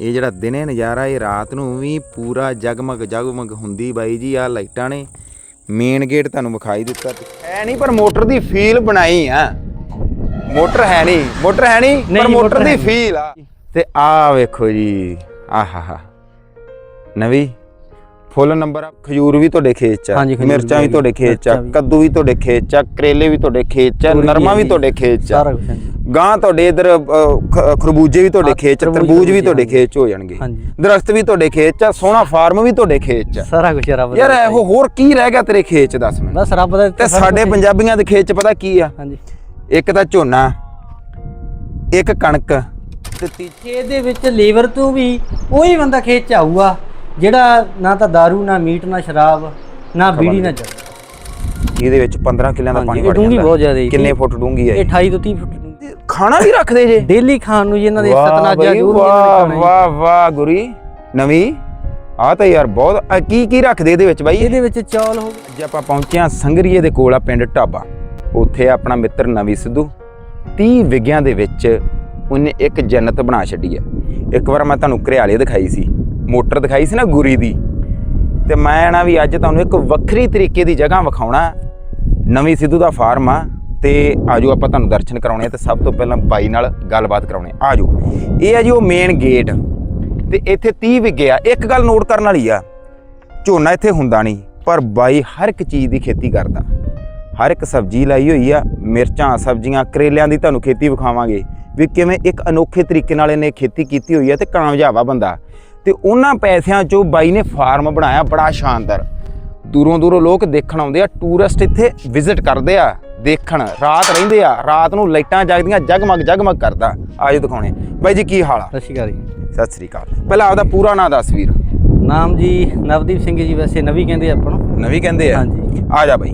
ਇਹ ਜਿਹੜਾ ਦਿਨੇ ਨਜ਼ਾਰਾ ਇਹ ਰਾਤ ਨੂੰ ਵੀ ਪੂਰਾ ਜਗਮਗ ਜਗਮਗ ਹੁੰਦੀ ਬਾਈ ਜੀ ਆ ਲਾਈਟਾਂ ਨੇ। ਮੇਨ ਗੇਟ ਤੁਹਾਨੂੰ ਵਿਖਾਈ ਦਿੱਤਾ। ਹੈ ਨਹੀਂ ਪਰ ਮੋਟਰ ਦੀ ਫੀਲ ਬਣਾਈ ਆ। ਮੋਟਰ ਹੈ ਨਹੀਂ ਮੋਟਰ ਹੈ ਨਹੀਂ ਪਰ ਮੋਟਰ ਦੀ ਫੀਲ ਆ। ਤੇ ਆ ਵੇਖੋ ਜੀ ਆਹਾਹਾ ਨਵੀਂ ਫੁੱਲ ਨੰਬਰ ਆ ਖਜੂਰ ਵੀ ਤੁਹਾਡੇ ਖੇਤ ਚ ਆ, ਹਾਂਜੀ, ਖਜੂਰ ਮਿਰਚਾਂ ਵੀ ਵੀ ਤੁਹਾਡੇ ਖੇਤ ਚ ਆ, ਮਿਰਚਾਂ ਵੀ। ਕੱਦੂ ਵੀ ਤੁਹਾਡੇ ਖੇਤ ਚ ਆ, ਕਰੇਲੇ ਵੀ ਤੁਹਾਡੇ ਖੇਤ ਚ ਆ, ਨਰਮਾ ਵੀ ਤੁਹਾਡੇ ਖੇਤ ਚ ਆ। ਸਾਰਾ ਕੁਝ ਹਾਂਜੀ ਗਾਂ ਤੁਹਾਡੇ ਇਧਰ ਖਰਬੂਜੇ ਵੀ ਤੁਹਾਡੇ ਹਾਂ, ਖੇਤ ਚ ਤਰਬੂਜ ਤਰਬੂਜ ਵੀ ਵੀ ਤੁਹਾਡੇ ਹਾਂਜੀ। ਖੇਤ ਚ ਹੋ ਜਾਣਗੇ ਹਾਂਜੀ। ਦਰਖਤ ਵੀ ਤੁਹਾਡੇ ਖੇਤ ਚ ਆ, ਸੋਹਣਾ ਫਾਰਮ ਵੀ ਤੁਹਾਡੇ ਖੇਤ ਚ ਆ। ਸਾਰਾ ਕੁਝ ਰੱਬ ਦਾ ਯਾਰ ਦਿੱਤਾ ਇਹੋ ਹੋਰ ਕੀ ਰਹਿ ਗਿਆ ਤੇਰੇ ਖੇਤ ਚ ਦੱਸ ਮੈਨੂੰ ਬਸ ਰੱਬ ਦਾ ਦਿੱਤਾ ਤੇ ਸਾਰਾ ਸਾਡੇ ਕੁਛ। ਪੰਜਾਬੀਆਂ ਦੇ ਖੇਤ ਚ ਪਤਾ ਕੀ ਆ ਹਾਂਜੀ ਇੱਕ ਤਾਂ ਝੋਨਾ ਇੱਕ ਕਣਕ ਤੇ ਤੀ ਖੇਤ ਦੇ ਵਿੱਚ ਲੇਬਰ ਤੋਂ ਵੀ ਉਹੀ ਬੰਦਾ ਖੇਤ ਚ ਆਊਗਾ ਜਿਹੜਾ ਨਾ ਤਾਂ दारू ਨਾ ਮੀਟ ਨਾ ਸ਼ਰਾਬ ਨਾ ਬੀੜੀ ਨਾ ਜਰਦਾ ਇਹਦੇ ਵਿੱਚ 15 ਕਿੱਲਿਆਂ ਦਾ ਪਾਣੀ ਵੜ ਜਾਂਦਾ। ਬਹੁਤ ਜ਼ਿਆਦਾ। ਕਿੰਨੇ ਫੁੱਟ ਡੂੰਗੀ ਹੈ ਇਹ? 28 ਤੋਂ 30 ਫੁੱਟ। ਖਾਣਾ ਵੀ ਰੱਖਦੇ ਜੇ? ਡੇਲੀ ਖਾਣ ਨੂੰ ਜੀ ਇਹਨਾਂ ਦੇ ਸਤਨਾਜਾ ਜੋ ਵੀ ਵਾਹ ਵਾਹ ਵਾਹ ਗੁਰੀ। ਨਵੀਂ? ਆ ਤਾਂ ਯਾਰ ਬਹੁਤ ਆ ਕੀ ਕੀ ਰੱਖਦੇ ਇਹਦੇ ਵਿੱਚ। ਬਾਈ? ਇਹਦੇ ਵਿੱਚ ਚੌਲ ਹੋ ਗਏ। ਜੇ ਆਪਾਂ ਪਹੁੰਚੇ ਹਾਂ ਸੰਗਰੀਏ ਦੇ ਕੋਲ ਆ ਪਿੰਡ ਢਾਬਾ। ਉੱਥੇ ਆਪਣਾ ਮਿੱਤਰ ਨਵੀ ਸਿੱਧੂ 30 ਵਿਗਿਆਂ ਦੇ ਵਿੱਚ ਉਹਨੇ ਇੱਕ ਜੰਨਤ ਬਣਾ ਛੱਡੀ ਹੈ। ਇੱਕ ਵਾਰ ਮੈਂ ਤੁਹਾਨੂੰ ਘਰਿਆਲੇ ਦਿਖਾਈ ਸੀ। ਮੋਟਰ ਦਿਖਾਈ ਸੀ ਨਾ ਗੁਰੀ ਦੀ, ਤੇ ਮੈਂ ਨਾ ਵੀ ਅੱਜ ਤੁਹਾਨੂੰ ਇੱਕ ਵੱਖਰੀ ਤਰੀਕੇ ਦੀ ਜਗ੍ਹਾ ਵਿਖਾਉਣਾ, ਨਵੀਂ ਸਿੱਧੂ ਦਾ ਫਾਰਮ ਆ, ਤੇ ਆਜੋ ਆਪਾਂ ਤੁਹਾਨੂੰ ਦਰਸ਼ਨ ਕਰਾਉਣੇ ਆ ਤੇ ਸਭ ਤੋਂ ਪਹਿਲਾਂ ਬਾਈ ਨਾਲ ਗੱਲਬਾਤ ਕਰਾਉਣੇ ਆ। ਆਜੋ, ਇਹ ਆ ਜੀ ਉਹ ਮੇਨ ਗੇਟ ਤੇ ਇੱਥੇ 30 ਵਿਗੇ ਆ, ਇੱਕ ਗੱਲ ਨੋਟ ਕਰਨ ਵਾਲੀ ਆ, ਝੋਨਾ ਇੱਥੇ ਹੁੰਦਾ ਨਹੀਂ, ਪਰ ਬਾਈ ਹਰ ਇੱਕ ਚੀਜ਼ ਦੀ ਖੇਤੀ ਕਰਦਾ। ਹਰ ਇੱਕ ਸਬਜ਼ੀ ਲਾਈ ਹੋਈ ਆ, ਮਿਰਚਾਂ, ਸਬਜ਼ੀਆਂ, ਕਰੇਲਿਆਂ ਦੀ ਤੁਹਾਨੂੰ ਖੇਤੀ ਵਿਖਾਵਾਂਗੇ, ਵੀ ਕਿਵੇਂ ਇੱਕ ਅਨੋਖੇ ਤਰੀਕੇ ਨਾਲ ਇਹਨੇ ਖੇਤੀ ਕੀਤੀ ਹੋਈ ਆ ਤੇ ਕਾਮਯਾਬ ਆ ਬੰਦਾ। ਤੇ ਉਹਨਾਂ ਪੈਸਿਆਂ ਚੋਂ ਬਾਈ ਨੇ ਫਾਰਮ ਬਣਾਇਆ ਬੜਾ ਸ਼ਾਨਦਾਰ। ਦੂਰੋਂ ਦੂਰੋਂ ਲੋਕ ਦੇਖਣ ਆਉਂਦੇ ਆ ਟੂਰਿਸਟ ਇੱਥੇ ਵਿਜ਼ਿਟ ਕਰਦੇ ਆ ਦੇਖਣ। ਰਾਤ ਰਹਿੰਦੇ ਆ ਰਾਤ ਨੂੰ ਲਾਈਟਾਂ ਜਗਦੀਆਂ ਜਗਮਗ ਜਗਮਗ ਕਰਦਾ। ਆਜੋ ਦਿਖਾਉਣੇ। ਬਾਈ ਜੀ ਕੀ ਹਾਲ ਆ? ਸਤਿ ਸ਼੍ਰੀ ਅਕਾਲ ਜੀ। ਸਤਿ ਸ੍ਰੀ ਅਕਾਲ। ਪਹਿਲਾਂ ਆਪਦਾ ਪੂਰਾ ਨਾਂ ਦੱਸ ਵੀਰ। ਨਾਮ ਜੀ ਨਵਦੀਪ ਸਿੰਘ ਜੀ ਵੈਸੇ ਨਵੀ ਕਹਿੰਦੇ ਆਪਾਂ ਨੂੰ। ਨਵੀਂ ਕਹਿੰਦੇ ਆ? ਹਾਂਜੀ। ਆ ਜਾ ਬਾਈ।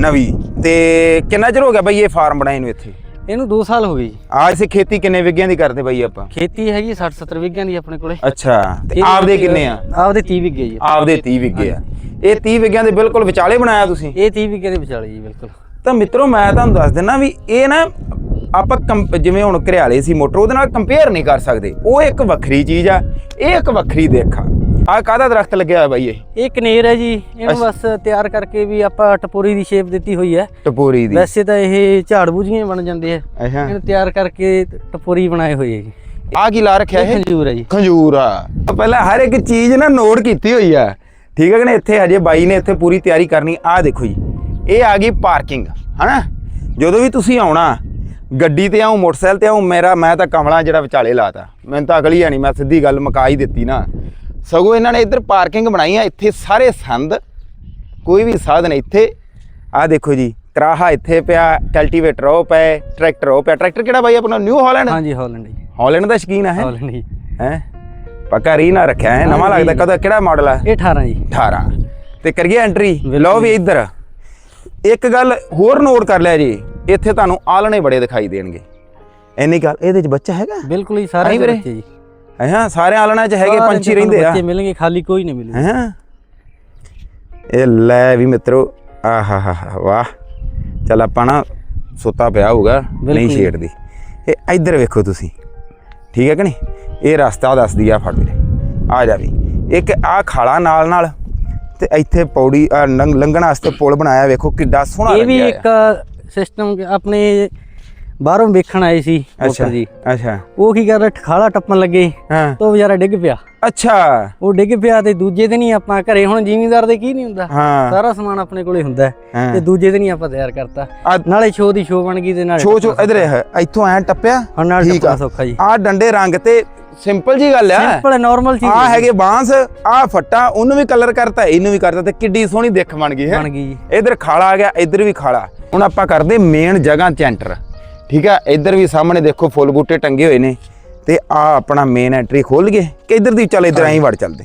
ਨਵੀਂ। ਤੇ ਕਿੰਨਾ ਚਿਰ ਹੋ ਗਿਆ ਬਾਈ ਇਹ ਫਾਰਮ ਬਣਾਏ ਨੂੰ ਇੱਥੇ? ਇਹਨੂੰ 2 ਸਾਲ ਹੋ ਗਏ ਜੀ। ਆ ਇਸੇ ਖੇਤੀ ਕਿੰਨੇ ਵਿਗਿਆਂ ਦੀ ਕਰਦੇ ਬਾਈ ਆਪਾਂ? ਖੇਤੀ ਹੈਗੀ 60 70 ਵਿਗਿਆਂ ਦੀ ਆਪਣੇ ਕੋਲੇ। ਅੱਛਾ ਤੇ ਆਪਦੇ ਕਿੰਨੇ ਆ? ਆਪਦੇ 30 ਵਿਗੇ ਜੀ। ਆਪਦੇ 30 ਵਿਗੇ ਆ। ਇਹ 30 ਵਿਗਿਆਂ ਦੇ ਬਿਲਕੁਲ ਵਿਚਾਲੇ ਬਣਾਇਆ ਤੁਸੀਂ? ਇਹ 30 ਵਿਗੇ ਦੇ ਵਿਚਾਲੇ ਜੀ ਬਿਲਕੁਲ। ਤਾਂ ਮਿੱਤਰੋ ਮੈਂ ਤੁਹਾਨੂੰ ਦੱਸ ਦਿੰਦਾ ਵੀ ਇਹ ਨਾ ਆਪਾਂ ਜਿਵੇਂ ਹੁਣ ਘਰਿਆਲੇ ਸੀ ਮੋਟਰ ਉਹਦੇ ਨਾਲ ਕੰਪੇਅਰ ਨਹੀਂ ਕਰ ਸਕਦੇ। ਉਹ ਇੱਕ ਵੱਖਰੀ ਚੀਜ਼ ਆ ਇਹ ਇੱਕ ਵੱਖਰੀ ਦੇਖ ਆ। ਆ ਕਾਹਦਾ ਦਰਖਤ ਲੱਗਿਆ ਹੋਇਆ ਬਾਈ ਇਹ? ਇਹ ਕਨੇਰ ਹੈ ਜੀ ਇਹਨੂੰ ਬਸ ਤਿਆਰ ਕਰਕੇ ਵੀ ਆਪਾਂ ਟਪੋਰੀ ਦੀ ਸ਼ੇਪ ਦਿੱਤੀ ਹੋਈ ਹੈ। ਟਪੋਰੀ ਦੀ। ਵੈਸੇ ਤਾਂ ਇਹ ਝਾੜ ਬੂਝੀਆਂ ਬਣ ਜਾਂਦੇ ਆ। ਇਹਨੂੰ ਤਿਆਰ ਕਰਕੇ ਟਪੋਰੀ ਬਣਾਏ ਹੋਏ ਹੈ ਜੀ। ਆ ਕੀ ਲਾ ਰੱਖਿਆ ਇਹ ਖੰਜੂਰ ਹੈ ਜੀ। ਖੰਜੂਰ ਆ। ਪਹਿਲਾਂ ਹਰ ਇੱਕ ਚੀਜ਼ ਨਾ ਨੋਟ ਕੀਤੀ ਹੋਈ ਆ। ਠੀਕ ਹੈ ਕਿ ਨਾ ਇੱਥੇ ਹਜੇ ਬਾਈ ਨੇ ਇੱਥੇ ਪੂਰੀ ਤਿਆਰੀ ਕਰਨੀ। ਆ ਦੇਖੋ ਜੀ। ਇਹ ਆ ਗਈ ਪਾਰਕਿੰਗ ਹਨਾ? ਜਦੋਂ ਵੀ ਤੁਸੀਂ ਆਉਣਾ ਗੱਡੀ ਤੇ ਆਉਂ ਮੋਟਰਸਾਈਕਲ ਤੇ ਆਉਂ ਮੇਰਾ ਮੈਂ ਤਾਂ ਕਮਲਾ ਜਿਹੜਾ ਵਿਚਾਲੇ ਲਾਤਾ। ਮੈਨੂੰ ਤਾਂ ਅਗਲੀ ਆ ਨਹੀਂ। ਮੈਂ ਸਿੱਧੀ ਗੱਲ ਮੁਕਾ ਹੀ ਦਿੱਤੀ ਨਾ। ਸਗੋਂ ਇਹਨਾਂ ਨੇ ਇੱਧਰ ਪਾਰਕਿੰਗ ਬਣਾਈ ਆ ਇੱਥੇ ਸਾਰੇ ਸੰਦ ਕੋਈ ਵੀ ਸਾਧਨ ਇੱਥੇ। ਆ ਦੇਖੋ ਜੀ ਕਰਾਹਾ ਇੱਥੇ ਪਿਆ ਕਲਟੀਵੇਟਰ ਉਹ ਪਿਆ ਟਰੈਕਟਰ ਉਹ ਪਿਆ। ਟਰੈਕਟਰ ਕਿਹੜਾ ਬਾਈ ਆਪਣਾ? ਨਿਊ ਹਾਲੈਂਡ ਹਾਂਜੀ ਹਾਲੈਂਡ ਜੀ। ਹਾਲੈਂਡ ਦਾ ਸ਼ਕੀਨ ਹੈ? ਹਾਲੈਂਡ ਜੀ। ਹੈ? ਪੱਕਾ ਰੀ ਨਾ ਰੱਖਿਆ ਹੈ? ਨਵਾਂ। ਲੱਗਦਾ ਕਦਾ ਕਿਹੜਾ ਮਾਡਲ ਆ? ਇਹ 18 ਜੀ। 18 ਤੇ ਕਰੀਏ ਐਂਟਰੀ ਲਓ ਵੀ ਇੱਧਰ। ਇੱਕ ਗੱਲ ਹੋਰ ਨੋਟ ਕਰ ਲਿਆ ਜੀ। ਇੱਥੇ ਤੁਹਾਨੂੰ ਆਲਣੇ ਬੜੇ ਦਿਖਾਈ ਦੇਣਗੇ। ਇੰਨੀ ਗੱਲ ਇਹਦੇ 'ਚ ਬੱਚਾ ਹੈਗਾ? ਬਿਲਕੁਲ ਹੀ ਸਾਰੇ? ਬੱਚੇ ਜੀ। ਹਾਂ? ਸਾਰੇ ਆਲਣਾਂ 'ਚ ਹੈਗੇ ਪੰਛੀ ਰਹਿੰਦੇ ਆ। ਬੱਚੇ ਮਿਲਣਗੇ ਖਾਲੀ ਕੋਈ ਨਹੀਂ ਮਿਲੂਗਾ। ਹੈਂ? ਇਹ ਲੈ ਵੀ ਮਿੱਤਰੋ ਆਹਾ ਹਾ ਵਾਹ। ਚੱਲ ਆਪਾਂ ਨਾ ਸੁੱਤਾ ਪਿਆ ਹੋਊਗਾ ਨਹੀਂ। ਛੇੜਦੀ। ਇਹ ਇੱਧਰ ਵੇਖੋ ਤੁਸੀਂ। ਠੀਕ ਹੈ ਕਿ ਨਹੀਂ? ਇਹ ਰਸਤਾ ਦੱਸਦੀ ਆ ਫੜ ਵੀਰੇ ਆ ਜਾ ਵੀ। ਇੱਕ ਆ ਖਾਲਾ ਨਾਲ ਨਾਲ ਤੇ ਇੱਥੇ ਪੌੜੀ ਲੰਘਣ ਵਾਸਤੇ ਪੁਲ ਬਣਾਇਆ ਵੇਖੋ ਕਿੱਡਾ ਸੋਹਣਾ ਇਹ ਵੀ ਲੱਗਿਆ ਇੱਕ ਸਿਸਟਮ ਆਪਣੇ ਬਾਹਰੋਂ ਵੇਖਣ ਆਏ ਸੀ ਮੋਟਰ ਜੀ। ਅੱਛਾ। ਉਹ ਕੀ ਕਰ ਰਿਹਾ? ਠਖਾਲਾ ਟੱਪਣ ਲੱਗੇ। ਹਾਂ। ਤਾਂ ਉਹ ਵਿਚਾਰਾ ਡਿੱਗ ਪਿਆ। ਅੱਛਾ। ਉਹ ਡਿੱਗ ਪਿਆ ਤੇ ਦੂਜੇ ਦਿਨ ਹੀ ਆਪਾਂ ਘਰੇ ਹੁਣ ਜ਼ਿਮੀਂਦਾਰ ਦੇ ਕੀ ਨਹੀਂ ਹੁੰਦਾ? ਸਾਰਾ ਸਮਾਨ ਆਪਣੇ ਕੋਲੇ ਹੁੰਦਾ। ਤੇ ਦੂਜੇ ਦਿਨ ਹੀ ਆਪਾਂ ਤਿਆਰ ਕਰਤਾ। ਨਾਲੇ ਸ਼ੋਅ ਦੀ ਸ਼ੋਅ ਬਣ ਗਈ ਤੇ ਨਾਲੇ ਛੋ ਛੋ ਇਧਰ ਹੈ ਇੱਥੋਂ ਐ ਟੱਪਿਆ? ਹੁਣ ਨਾਲ ਟੱਪਣਾ ਸੌਖਾ ਜੀ। ਆ ਡੰਡੇ ਰੰਗ ਤੇ ਸਿੰਪਲ ਜੀ ਗੱਲ ਆ। ਸਿੰਪਲ ਨਾਰਮਲ ਚੀਜ਼ ਆ। ਹੈਗੇ ਬਾਂਸ ਆ ਫੱਟਾ ਉਹਨੂੰ ਵੀ ਕਲਰ ਕਰਤਾ ਇਹਨੂੰ ਵੀ ਕਰਤਾ ਤੇ ਕਿੱਡੀ ਸੋਹਣੀ ਦਿੱਖ ਬਣ ਗਈ ਹੈ। ਬਣ ਗਈ ਜੀ। ਇਧਰ ਖਾਲਾ ਆ ਗਿਆ ਇਧਰ ਵੀ ਖਾਲਾ। ਹੁਣ ਆਪਾਂ ਕਰਦੇ ਮੇਨ ਜਗ੍ਹਾ ਤੇ ਐਂਟਰ ਠੀਕ ਆ? ਇਧਰ ਵੀ ਸਾਹਮਣੇ ਦੇਖੋ ਫੁੱਲ ਬੂਟੇ ਟੰਗੇ ਹੋਏ ਨੇ। ਤੇ ਆ ਆਪਣਾ ਮੇਨ ਐਂਟਰੀ ਖੋਲ ਗਏ ਕਿ ਇਧਰ ਦੀ ਚੱਲ ਇਧਰ ਐਂ ਵੜ ਚੱਲਦੇ।